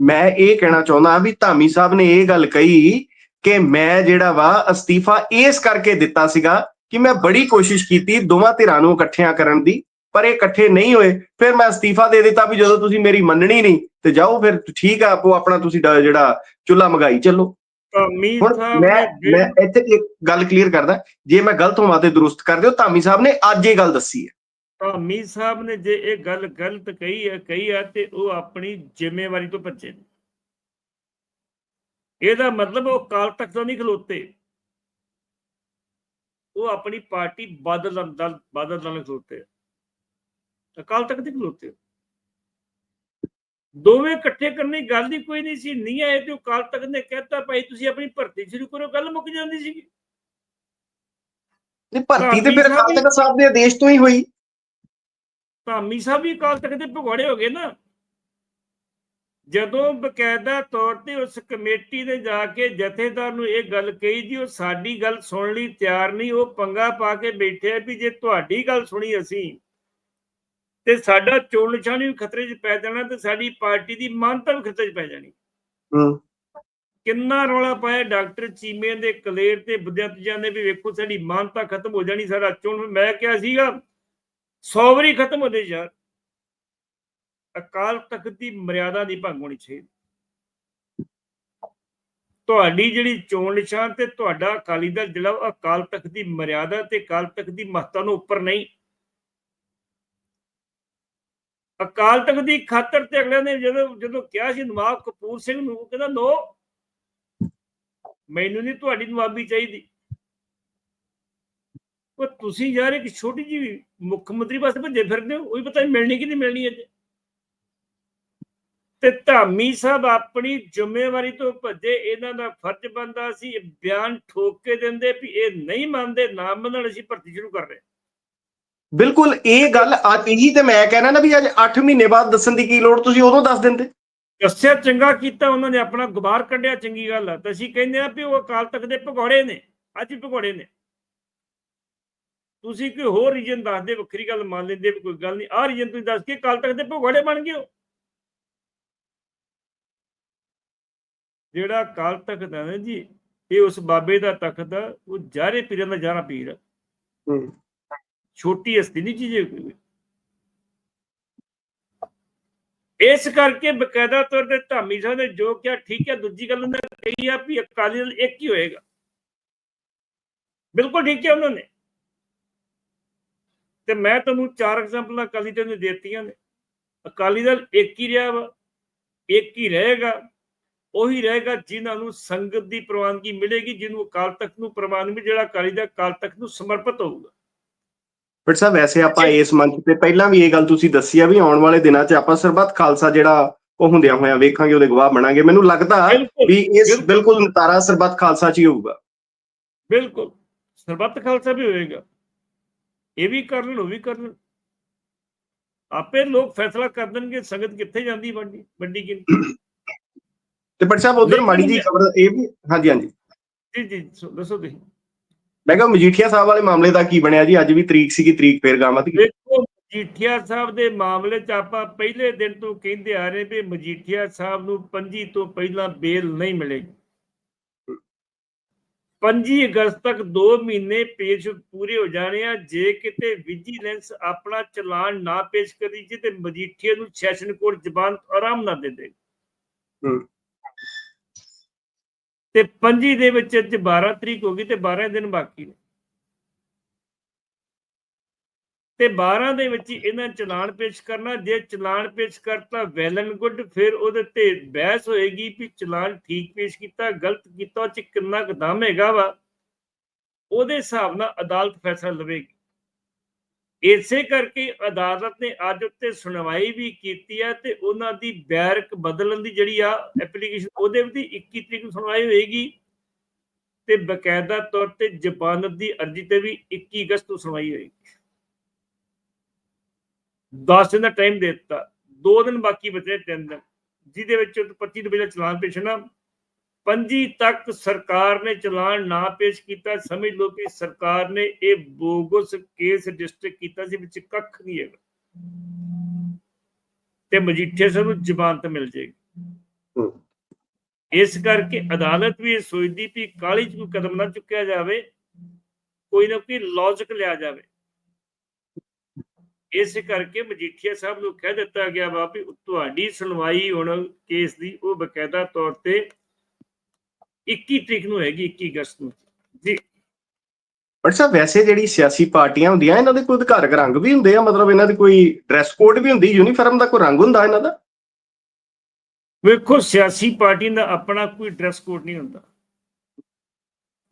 ਮੈਂ ਇਹ ਕਹਿਣਾ ਚਾਹੁੰਦਾ ਵੀ ਧਾਮੀ ਸਾਹਿਬ ਨੇ ਇਹ ਗੱਲ ਕਹੀ ਕਿ ਮੈਂ ਜਿਹੜਾ ਵਾ ਅਸਤੀਫਾ ਇਸ ਕਰਕੇ ਦਿੱਤਾ ਸੀਗਾ ਕਿ ਮੈਂ ਬੜੀ ਕੋਸ਼ਿਸ਼ ਕੀਤੀ ਦੋਵਾਂ ਧਿਰਾਂ ਨੂੰ ਇਕੱਠਿਆਂ ਕਰਨ ਦੀ ਪਰ ਇਹ ਇਕੱਠੇ ਨਹੀਂ ਹੋਏ। ਫਿਰ ਮੈਂ ਅਸਤੀਫਾ ਦੇ ਦਿੱਤਾ ਵੀ ਜਦੋਂ ਤੁਸੀਂ ਮੇਰੀ ਮੰਨਣੀ ਨਹੀਂ ਤੇ ਜਾਓ ਫਿਰ ਠੀਕ ਆ ਆਪੋ ਆਪਣਾ ਤੁਸੀਂ ਜਿਹੜਾ ਚੁੱਲਾ ਮਗਾਈ ਚੱਲੋ। ਹੁਣ ਮੈਂ ਮੈਂ ਇੱਥੇ ਇੱਕ ਗੱਲ ਕਲੀਅਰ ਕਰਦਾ ਜੇ ਮੈਂ ਗਲਤ ਹੋਵਾਂ ਤੇ ਦਰੁਸਤ ਕਰ ਦਿਓ ਧਾਮੀ ਸਾਹਿਬ ਨੇ ਅੱਜ ਇਹ ਗੱਲ ਦੱਸੀ ਹੈ। ਧਾਮੀ ਸਾਹਿਬ ਨੇ ਜੇ ਇਹ ਗੱਲ ਗਲਤ ਕਹੀ ਹੈ ਕਹੀ ਹੈ ਤੇ ਉਹ ਆਪਣੀ ਜ਼ਿੰਮੇਵਾਰੀ ਤੋਂ ਭੱਜੇ ਨੇ। ਇਹਦਾ ਮਤਲਬ ਉਹ ਕਾਲ ਤੱਕ ਤੋਂ ਨਹੀਂ ਖਲੋਤੇ। ਉਹ ਆਪਣੀ ਪਾਰਟੀ ਬਾਦਲ ਦਲ ਬਾਦਲ ਦਲ ਨਾਲ ਖਲੋਤੇ। ਅਕਾਲ ਤੱਕ ਦੇ ਖਲੋਤੇ। ਦੋਵੇਂ ਇਕੱਠੇ ਕਰਨ ਦੀ ਗੱਲ ਹੀ ਕੋਈ ਨਹੀਂ ਸੀ। ਨਹੀਂ ਆਏ ਤੇ ਉਹ ਅਕਾਲ ਤੱਕ ਨੇ ਕਹਿਤਾ ਭਾਈ ਤੁਸੀਂ ਆਪਣੀ ਭਰਤੀ ਸ਼ੁਰੂ ਕਰੋ। ਗੱਲ ਮੁੱਕ ਜਾਂਦੀ ਸੀ ਤੇ ਭਰਤੀ ਤੇ ਫਿਰ ਅਕਾਲ ਤਖਤ ਸਾਹਿਬ ਦੇ ਆਦੇਸ਼ ਤੋਂ ਹੀ ਹੋਈ। ਧਾਮੀ ਸਾਹਿਬ ਵੀ ਅਕਾਲ ਤਖਤ ਦੇ ਭਗੌੜੇ ਹੋ ਗਏ ਨਾ। ਜਦੋਂ ਬਕਾਇਦਾ ਤੌਰ ਤੇ ਉਸ ਕਮੇਟੀ ਨੇ ਜਾ ਕੇ ਜਥੇਦਾਰ ਨੂੰ ਇਹ ਗੱਲ ਕਹੀ ਜੀ ਉਹ ਸਾਡੀ ਗੱਲ ਸੁਣ ਲਈ ਤਿਆਰ ਨਹੀਂ ਉਹ ਪੰਗਾ ਪਾ ਕੇ ਬੈਠੇ ਆ ਵੀ ਜੇ ਤੁਹਾਡੀ ਗੱਲ ਸੁਣੀ ਅਸੀਂ ਤੇ ਸਾਡਾ ਚੋਣ ਨਿਸ਼ਾਨ ਵੀ ਖਤਰੇ 'ਚ ਪੈ ਜਾਣਾ ਤੇ ਸਾਡੀ ਪਾਰਟੀ ਦੀ ਮਾਨਤਾ ਵੀ ਖਤਰੇ 'ਚ ਪੈ ਜਾਣੀ। ਹੂੰ। ਕਿੰਨਾ ਰੌਲਾ ਪਾਇਆ ਡਾਕਟਰ ਚੀਮੇ ਦੇ ਕਲੇਰ ਤੇ ਵਿਦਿਆਰਥੀਆਂ ਨੇ ਵੀ ਵੇਖੋ ਸਾਡੀ ਮਾਨਤਾ ਖਤਮ ਹੋ ਜਾਣੀ ਸਾਡਾ ਚੋਣ ਮੈਂ ਕਿਹਾ ਸੀਗਾ 100 ਵਾਰੀ ਖਤਮ ਹੋ ਜੇ ਯਾਰ ਅਕਾਲ ਤਖਤ ਦੀ ਮਰਿਆਦਾ ਦੀ ਭੰਗ ਹੋਣੀ ਚਾਹੀਦੀ। ਤੁਹਾਡੀ ਜਿਹੜੀ ਚੋਣ ਨਿਸ਼ਾਨ ਤੇ ਤੁਹਾਡਾ ਅਕਾਲੀ ਦਲ ਜਿਹੜਾ ਅਕਾਲ ਤਖਤ ਦੀ ਮਰਿਆਦਾ ਤੇ ਅਕਾਲ ਤਖਤ ਦੀ ਮਹੱਤਤਾ ਨੂੰ ਉੱਪਰ ਨਹੀਂ। ਅਕਾਲ ਤਖਤ ਦੀ ਖਾਤਰ ਤੇ ਅਗਲੇ ਨੇ ਜਦੋਂ ਜਦੋਂ ਕਿਹਾ ਸੀ ਨਵਾਬ ਕਪੂਰ ਸਿੰਘ ਨੂੰ ਕਹਿੰਦਾ, ਨੋ, ਮੈਨੂੰ ਨਹੀਂ ਤੁਹਾਡੀ ਨਵਾਬੀ ਚਾਹੀਦੀ। ਉਹ ਤੁਸੀਂ ਯਾਰ ਇੱਕ ਛੋਟੀ ਜਿਹੀ ਮੁੱਖ ਮੰਤਰੀ ਵਾਸਤੇ ਭੱਜੇ ਫਿਰਦੇ ਹੋ ਉਹ ਵੀ ਪਤਾ ਨਹੀਂ ਮਿਲਣੀ ਕਿ ਨਹੀਂ ਮਿਲਣੀ ਅੱਜ। ਤੇ ਧਾਮੀ ਸਾਹਿਬ ਆਪਣੀ ਜ਼ਿੰਮੇਵਾਰੀ ਤੋਂ ਭੱਜੇ ਇਹਨਾਂ ਦਾ ਫਰਜ਼ ਬੰਦਾ ਸੀ ਇਹ ਬਿਆਨ ਠੋਕ ਕੇ ਦਿੰਦੇ ਵੀ ਇਹ ਨਹੀਂ ਮੰਨਦੇ ਨਾ ਮੰਨਣ ਅਸੀਂ ਭਰਤੀ ਸ਼ੁਰੂ ਕਰ ਰਹੇ। ਬਿਲਕੁਲ ਇਹ ਗੱਲ ਅੱਜ ਇਹੀ ਤੇ ਮੈਂ ਕਹਿਣਾ ਨਾ ਵੀ ਅੱਜ 8 ਮਹੀਨੇ ਬਾਅਦ ਦੱਸਣ ਦੀ ਕੀ ਲੋੜ ਤੁਸੀਂ ਉਦੋਂ ਦੱਸ ਦਿੰਦੇ। ਦੱਸਿਆ ਚੰਗਾ ਕੀਤਾ ਉਹਨਾਂ ਨੇ ਆਪਣਾ ਗੁਬਾਰ ਕੱਢਿਆ ਚੰਗੀ ਗੱਲ ਆ। ਤੇ ਅਸੀਂ ਕਹਿੰਦੇ ਆ ਵੀ ਉਹ ਅਕਾਲ ਤਖਤ ਦੇ ਭਗੌੜੇ ਨੇ ਅੱਜ ਵੀ ਭਗੌੜੇ ਨੇ। ਤੁਸੀਂ ਕੋਈ ਹੋਰ ਰੀਜਨ ਦੱਸ ਦੇ ਵੱਖਰੀ ਗੱਲ ਮੰਨ ਲੈਂਦੇ ਵੀ ਕੋਈ ਗੱਲ ਨਹੀਂ। ਆਹ ਰੀਜਨ ਤੁਸੀਂ ਦੱਸ ਕੇ ਅਕਾਲ ਤਖਤ ਦੇ ਭਗੌੜੇ ਬਣ ਗਏ ਹੋ। ਜਿਹੜਾ ਅਕਾਲ ਤਖਤ ਹੈ ਨਾ ਜੀ ਇਹ ਉਸ ਬਾਬੇ ਦਾ ਤਖਤ ਆ ਉਹ ਜਾਰੇ ਪੀਰਾਂ ਦਾ ਜਾਰਾ ਪੀਰ ਆ। ਹੂੰ। ਛੋਟੀ ਹਸਤੀ ਨਹੀਂ ਚੀਜ਼ ਇਸ ਕਰਕੇ ਬਕਾਇਦਾ ਤੌਰ ਤੇ ਧਾਮੀ ਸਾਹਿਬ ਨੇ ਜੋ ਕਿਹਾ ਠੀਕ ਹੈ ਦੂਜੀ ਗੱਲ ਉਹਨਾਂ ਨੇ ਕਹੀ ਆ ਵੀ ਅਕਾਲੀ ਦਲ ਇੱਕ ਹੀ ਹੋਏਗਾ। ਬਿਲਕੁਲ ਠੀਕ ਹੈ ਉਹਨਾਂ ਨੇ। ਤੇ ਮੈਂ ਤੁਹਾਨੂੰ ਚਾਰ ਐਗਜ਼ਾਮਪਲਾਂ ਅਕਾਲੀ ਦਲ ਨੇ ਦਿੱਤੀਆਂ ਨੇ। ਅਕਾਲੀ ਦਲ ਇੱਕ ਹੀ ਰਿਹਾ ਵਾ ਇੱਕ ਹੀ ਰਹੇਗਾ ਉਹੀ ਰਹੇਗਾ ਜਿਨ੍ਹਾਂ ਨੂੰ ਸੰਗਤ ਦੀ ਪ੍ਰਵਾਨਗੀ ਮਿਲੇਗੀ ਜਿਹਨੂੰ ਅਕਾਲ ਤਖਤ ਨੂੰ ਪ੍ਰਵਾਨਗੀ ਜਿਹੜਾ ਅਕਾਲੀ ਦਾ ਅਕਾਲ ਤਖਤ ਨੂੰ ਸਮਰਪਿਤ ਹੋਊਗਾ। ਬਟ ਸਾਹਿਬ ਵੈਸੇ ਆਪਾਂ ਇਸ ਮੰਚ ਤੇ ਪਹਿਲਾਂ ਵੀ ਇਹ ਗੱਲ ਤੁਸੀਂ ਦੱਸੀ ਆ ਵੀ ਆਉਣ ਵਾਲੇ ਦਿਨਾਂ 'ਚ ਆਪਾਂ ਸਰਬੱਤ ਖਾਲਸਾ ਜਿਹੜਾ ਉਹ ਹੁੰਦਿਆਂ ਹੋਇਆਂ ਵੇਖਾਂਗੇ ਉਹਦੇ ਗਵਾਹ ਬਣਾਂਗੇ। ਮੈਨੂੰ ਲੱਗਦਾ ਵੀ ਇਸ। ਬਿਲਕੁਲ ਨਤਾਰਾ ਸਰਬੱਤ ਖਾਲਸਾ 'ਚ ਹੀ ਹੋਊਗਾ। ਬਿਲਕੁਲ ਸਰਬੱਤ ਖਾਲਸਾ ਵੀ ਹੋਏਗਾ। ਇਹ ਵੀ ਕਰ ਲੈਣ ਉਹ ਵੀ ਕਰ ਲੈਣ ਆਪੇ ਲੋਕ ਫੈਸਲਾ ਕਰ ਦੇਣਗੇ ਸੰਗਤ ਕਿੱਥੇ ਜਾਂਦੀ ਵੱਡੀ ਵੱਡੀ ਗਿਣਤੀ? ਤੇ ਪਰ ਸਾਹਿਬ ਉਧਰ ਮਾੜੀ ਜੀ ਖਬਰ ਇਹ ਵੀ ਹਾਂਜੀ ਹਾਂਜੀ। ਜੀ ਜੀ ਦੱਸੋ ਤੁਸੀਂ। ਮੈਂ ਕਿਹਾ ਮਜੀਠੀਆ ਸਾਹਿਬ ਵਾਲੇ ਮਾਮਲੇ ਦਾ ਕੀ ਬਣਿਆ ਜੀ? ਅੱਜ ਵੀ ਤਰੀਕ ਸੀਗੀ ਤਰੀਕ ਫੇਰ ਗਾਂ ਵਧ ਗਈ ਦੇਖੋ ਮਜੀਠੀਆ ਸਾਹਿਬ ਦੇ ਮਾਮਲੇ 'ਚ ਆਪਾਂ ਪਹਿਲੇ ਦਿਨ ਤੋਂ ਕਹਿੰਦੇ ਆ ਰਹੇ ਵੀ ਮਜੀਠੀਆ ਸਾਹਿਬ ਨੂੰ 25 ਤੋਂ ਪਹਿਲਾਂ ਬੇਲ ਨਹੀਂ ਮਿਲੇਗੀ। 25 ਅਗਸਤ ਤੱਕ 2 ਮਹੀਨੇ ਪੇਸ਼ ਪੂਰੇ ਹੋ ਜਾਣੇ ਆ। ਜੇ ਕਿਤੇ ਵਿਜੀਲੈਂਸ ਆਪਣਾ ਚਲਾਨ ਨਾ ਪੇਸ਼ ਕਰੀ ਜੇ ਤੇ ਮਜੀਠੀਆ ਨੂੰ ਸੈਸ਼ਨ ਕੋਰਟ ਜ਼ਬਾਨ ਆਰਾਮ ਨਾਲ ਦੇ ਦੇ। ਤੇ 25 ਦੇ ਵਿੱਚ ਅੱਜ 12 ਤਰੀਕ ਹੋ ਗਈ ਤੇ 12 ਦਿਨ ਬਾਕੀ ਨੇ। ਤੇ 12 ਦੇ ਵਿੱਚ ਇਹਨਾਂ ਚਲਾਨ ਪੇਸ਼ ਕਰਨਾ, ਜੇ ਚਲਾਨ ਪੇਸ਼ ਕਰਤਾ ਵੈਲ ਐਂਡ ਗੁੱਡ ਫਿਰ ਉਹਦੇ ਤੇ ਬਹਿਸ ਹੋਏਗੀ ਵੀ ਚਲਾਨ ਠੀਕ ਪੇਸ਼ ਕੀਤਾ, ਗਲਤ ਕੀਤਾ, ਉਹ ਚ ਕਿੰਨਾ ਕੁ ਦਮ ਹੈਗਾ ਵਾ, ਉਹਦੇ ਹਿਸਾਬ ਨਾਲ ਅਦਾਲਤ ਫੈਸਲਾ ਲਵੇਗੀ। ਇਸੇ ਕਰਕੇ ਅਦਾਲਤ ਨੇ ਅੱਜ ਉੱਤੇ ਸੁਣਵਾਈ ਵੀ ਕੀਤੀ ਹੈ ਤੇ ਉਹਨਾਂ ਦੀ ਬੈਰਕ ਬਦਲਣ ਦੀ ਜਿਹੜੀ ਆ ਐਪਲੀਕੇਸ਼ਨ ਉਹਦੇ ਵੀ 21 ਤਰੀਕ ਨੂੰ ਸੁਣਵਾਈ ਹੋਏਗੀ ਤੇ ਬਕਾਇਦਾ ਤੌਰ ਤੇ ਜ਼ਮਾਨਤ ਦੀ ਅਰਜ਼ੀ ਤੇ ਵੀ 21 ਅਗਸਤ ਨੂੰ ਸੁਣਵਾਈ ਹੋਏਗੀ। 10 ਦਿਨ ਦਾ ਟਾਈਮ ਦੇ ਦਿੱਤਾ। 2 ਦਿਨ ਬਾਕੀ ਬਚੇ 3 ਦਿਨ। ਜਿਹਦੇ ਵਿੱਚ 25 ਦੇ ਪਹਿਲਾਂ ਚਲਾਨ ਪੇਸ਼ 25 ਤੱਕ ਸਰਕਾਰ ਨੇ ਚਲਾਨ ਨਾ ਪੇਸ਼ ਕੀਤਾ। ਸਮਝ ਲਓ ਕਿ ਸਰਕਾਰ ਨੇ ਇਹ ਬੋਗਸ ਕੇਸ ਰਜਿਸਟਰ ਕੀਤਾ ਸੀ ਵਿੱਚ ਕੱਖ ਨਹੀਂ ਹੈਗਾ। ਤੇ ਮਜੀਠੇ ਸਾਹਿਬ ਨੂੰ ਜ਼ਮਾਨਤ ਮਿਲ ਜਾਏਗੀ। ਇਸ ਕਰਕੇ ਅਦਾਲਤ ਵੀ ਇਹ ਸੋਚਦੀ ਵੀ ਕਾਲੀ ਚ ਕੋਈ ਕਦਮ ਨਾ ਚੁੱਕਿਆ ਜਾਵੇ ਕੋਈ ਨਾ ਕੋਈ ਲੌਜੀਕ ਲਿਆ ਜਾਵੇ। ਇਸ ਕਰਕੇ ਮਜੀਠੀਆ ਸਾਹਿਬ ਨੂੰ ਕਹਿ ਦਿੱਤਾ ਗਿਆ ਵਾ ਵੀ ਤੁਹਾਡੀ ਸੁਣਵਾਈ ਹੁਣ ਕੇਸ ਦੀ ਉਹ ਬਕਾਇਦਾ ਤੌਰ ਤੇ 21 ਤਰੀਕ ਨੂੰ ਹੈਗੀ 21 ਅਗਸਤ ਨੂੰ। ਜੀ। ਪਰ ਸਾਹਿਬ ਵੈਸੇ ਜਿਹੜੀ ਸਿਆਸੀ ਪਾਰਟੀਆਂ ਹੁੰਦੀਆਂ ਇਹਨਾਂ ਦੇ ਕੋਈ ਅਧਿਕਾਰਕ ਰੰਗ ਵੀ ਹੁੰਦੇ ਆ? ਮਤਲਬ ਇਹਨਾਂ ਦੀ ਕੋਈ ਡਰੈਸ ਕੋਡ ਵੀ ਹੁੰਦੀ? ਯੂਨੀਫਾਰਮ ਦਾ ਕੋਈ ਰੰਗ ਹੁੰਦਾ ਇਹਨਾਂ ਦਾ? ਵੇਖੋ ਸਿਆਸੀ ਪਾਰਟੀ ਦਾ ਆਪਣਾ ਕੋਈ ਡਰੈਸ ਕੋਡ ਨਹੀਂ ਹੁੰਦਾ।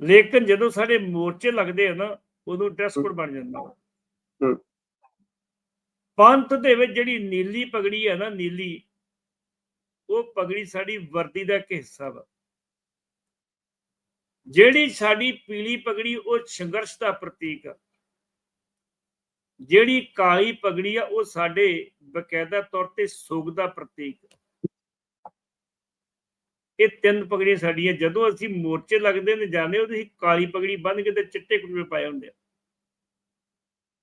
ਲੇਕਿਨ ਜਦੋਂ ਸਾਡੇ ਮੋਰਚੇ ਲੱਗਦੇ ਆ ਨਾ ਉਦੋਂ ਡਰੈਸ ਕੋਡ ਬਣ ਜਾਂਦਾ। ਪੰਥ ਦੇ ਵਿੱਚ ਜਿਹੜੀ ਨੀਲੀ ਪਗੜੀ ਹੈ ਨਾ, ਨੀਲੀ, ਉਹ ਪਗੜੀ ਸਾਡੀ ਵਰਦੀ ਦਾ ਇੱਕ ਹਿੱਸਾ ਵਾ। ਜਿਹੜੀ ਸਾਡੀ ਪੀਲੀ ਪਗੜੀ, ਉਹ ਸੰਘਰਸ਼ ਦਾ ਪ੍ਰਤੀਕ ਆ। ਜਿਹੜੀ ਕਾਲੀ ਪਗੜੀ ਆ, ਉਹ ਸਾਡੇ ਬਕਾਇਦਾ ਤੌਰ ਤੇ ਸੋਗ ਦਾ ਪ੍ਰਤੀਕ ਇਹ ਤਿੰਨ ਪਗੜੀਆਂ ਸਾਡੀਆਂ, ਜਦੋਂ ਅਸੀਂ ਮੋਰਚੇ ਲੱਗਦੇ ਨੇ, ਜਾਂਦੇ ਉਦੋਂ ਅਸੀਂ ਕਾਲੀ ਪਗੜੀ ਬੰਨ ਕੇ ਤੇ ਚਿੱਟੇ ਕੁੜਵੇ ਪਾਏ ਹੁੰਦੇ ਆ।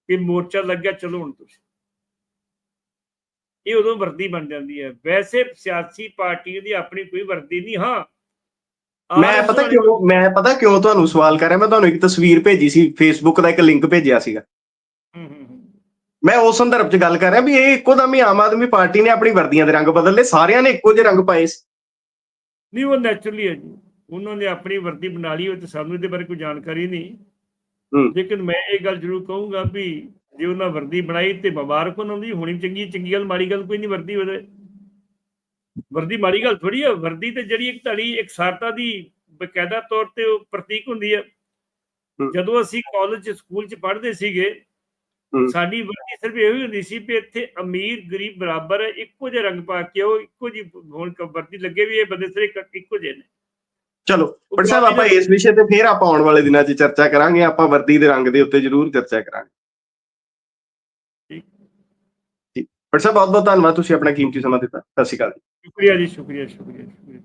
ਇਹ ਮੋਰਚਾ ਲੱਗਿਆ, ਚਲੋ ਹੁਣ ਤੁਸੀਂ। ਇਹ ਉਦੋਂ ਵਰਦੀ ਬਣ ਜਾਂਦੀ ਹੈ। ਵੈਸੇ ਸਿਆਸੀ ਪਾਰਟੀ ਦੀ ਆਪਣੀ ਕੋਈ ਵਰਦੀ ਨਹੀਂ ਹਾਂ। ਮੈਂ ਪਤਾ ਕਿਉਂ ਮੈਂ ਪਤਾ ਕਿਉਂ ਤੁਹਾਨੂੰ ਸਵਾਲ ਕਰ ਰਿਹਾ ਮੈਂ ਤੁਹਾਨੂੰ ਇੱਕ ਤਸਵੀਰ ਭੇਜੀ ਸੀ ਫੇਸਬੁੱਕ ਦਾ ਇੱਕ ਲਿੰਕ ਭੇਜਿਆ ਸੀਗਾ। ਹੂੰ, ਹੂੰ, ਹੂੰ। ਮੈਂ ਉਸ ਸੰਦਰਭ 'ਚ ਗੱਲ ਕਰ ਰਿਹਾ ਵੀ ਇਹ ਇੱਕੋ ਦਮ ਹੀ ਆਮ ਆਦਮੀ ਪਾਰਟੀ ਨੇ ਆਪਣੀ ਵਰਦੀਆਂ ਦੇ ਰੰਗ ਬਦਲ ਲਏ ਸਾਰਿਆਂ ਨੇ ਇੱਕੋ ਜਿਹੇ ਰੰਗ ਪਾਏ ਸੀ। ਨਹੀਂ ਉਹ ਨੈਚੁਰਲੀ ਹੈ ਜੀ। ਉਹਨਾਂ ਨੇ ਆਪਣੀ ਵਰਦੀ ਬਣਾ ਲਈ ਉਹ ਤੇ ਸਾਨੂੰ ਇਹਦੇ ਬਾਰੇ ਕੋਈ ਜਾਣਕਾਰੀ ਨਹੀਂ। ਹੂੰ। ਲੇਕਿਨ ਮੈਂ ਇਹ ਗੱਲ ਜ਼ਰੂਰ ਕਹੂੰਗਾ ਵੀ ਜੇ ਉਹਨਾਂ ਵਰਦੀ ਬਣਾਈ ਤੇ ਮੁਬਾਰਕ ਉਹਨਾਂ ਦੀ ਹੋਣੀ ਚੰਗੀ ਚੰਗੀ ਗੱਲ ਮਾੜੀ ਗੱਲ ਕੋਈ ਨਹੀਂ ਵਰਦੀ ਉਹਦੇ ਵਰਦੀ ਮਾੜੀ ਗੱਲ ਥੋੜੀ ਹੈ ਵਰਦੀ ਤੇ ਜਿਹੜੀ ਇੱਕ ਧੜੀ ਇੱਕ ਸਾਰਤਾ ਦੀ ਬਕਾਇਦਾ ਤੌਰ ਤੇ ਉਹ ਪ੍ਰਤੀਕ ਹੁੰਦੀ ਹੈ। ਜਦੋਂ ਅਸੀਂ ਕਾਲਜ ਚ ਸਕੂਲ ਚ ਪੜ੍ਹਦੇ ਸੀਗੇ। ਸਾਡੀ ਵਰਦੀ ਸਿਰਫ ਇਹ ਹੀ ਹੁੰਦੀ ਸੀ ਵੀ ਇੱਥੇ ਅਮੀਰ ਗਰੀਬ ਬਰਾਬਰ ਹੈ ਇੱਕੋ ਜਿਹੇ ਰੰਗ ਪਾ ਕੇ ਉਹ ਇੱਕੋ ਜਿਹੀ ਹੋਣ ਵਰਦੀ ਲੱਗੇ ਵੀ ਇਹ ਬੰਦੇ ਸਾਰੇ ਇੱਕੋ ਜਿਹੇ ਨੇ ਚਲੋ ਪਰ ਸਾਹਿਬ ਆਪਾਂ ਇਸ ਵਿਸ਼ੇ ਤੇ ਫੇਰ ਆਪਾਂ ਆਉਣ ਵਾਲੇ ਦਿਨਾਂ 'ਚ ਚਰਚਾ ਕਰਾਂਗੇ ਆਪਾਂ ਵਰਦੀ ਦੇ ਰੰਗ ਦੇ ਉੱਤੇ ਜ਼ਰੂਰ ਚਰਚਾ ਕਰਾਂਗੇ ਠੀਕ। ਡਾਕਟਰ ਸਾਹਿਬ ਬਹੁਤ ਬਹੁਤ ਧੰਨਵਾਦ, ਤੁਸੀਂ ਆਪਣਾ ਕੀਮਤੀ ਸਮਾਂ ਦਿੱਤਾ। ਸਤਿ ਸ਼੍ਰੀ ਅਕਾਲ ਸ਼ੁਕਰੀਆ ਜੀ, ਸ਼ੁਕਰੀਆ ਸ਼ੁਕਰੀਆ ਸ਼ੁਕਰੀਆ।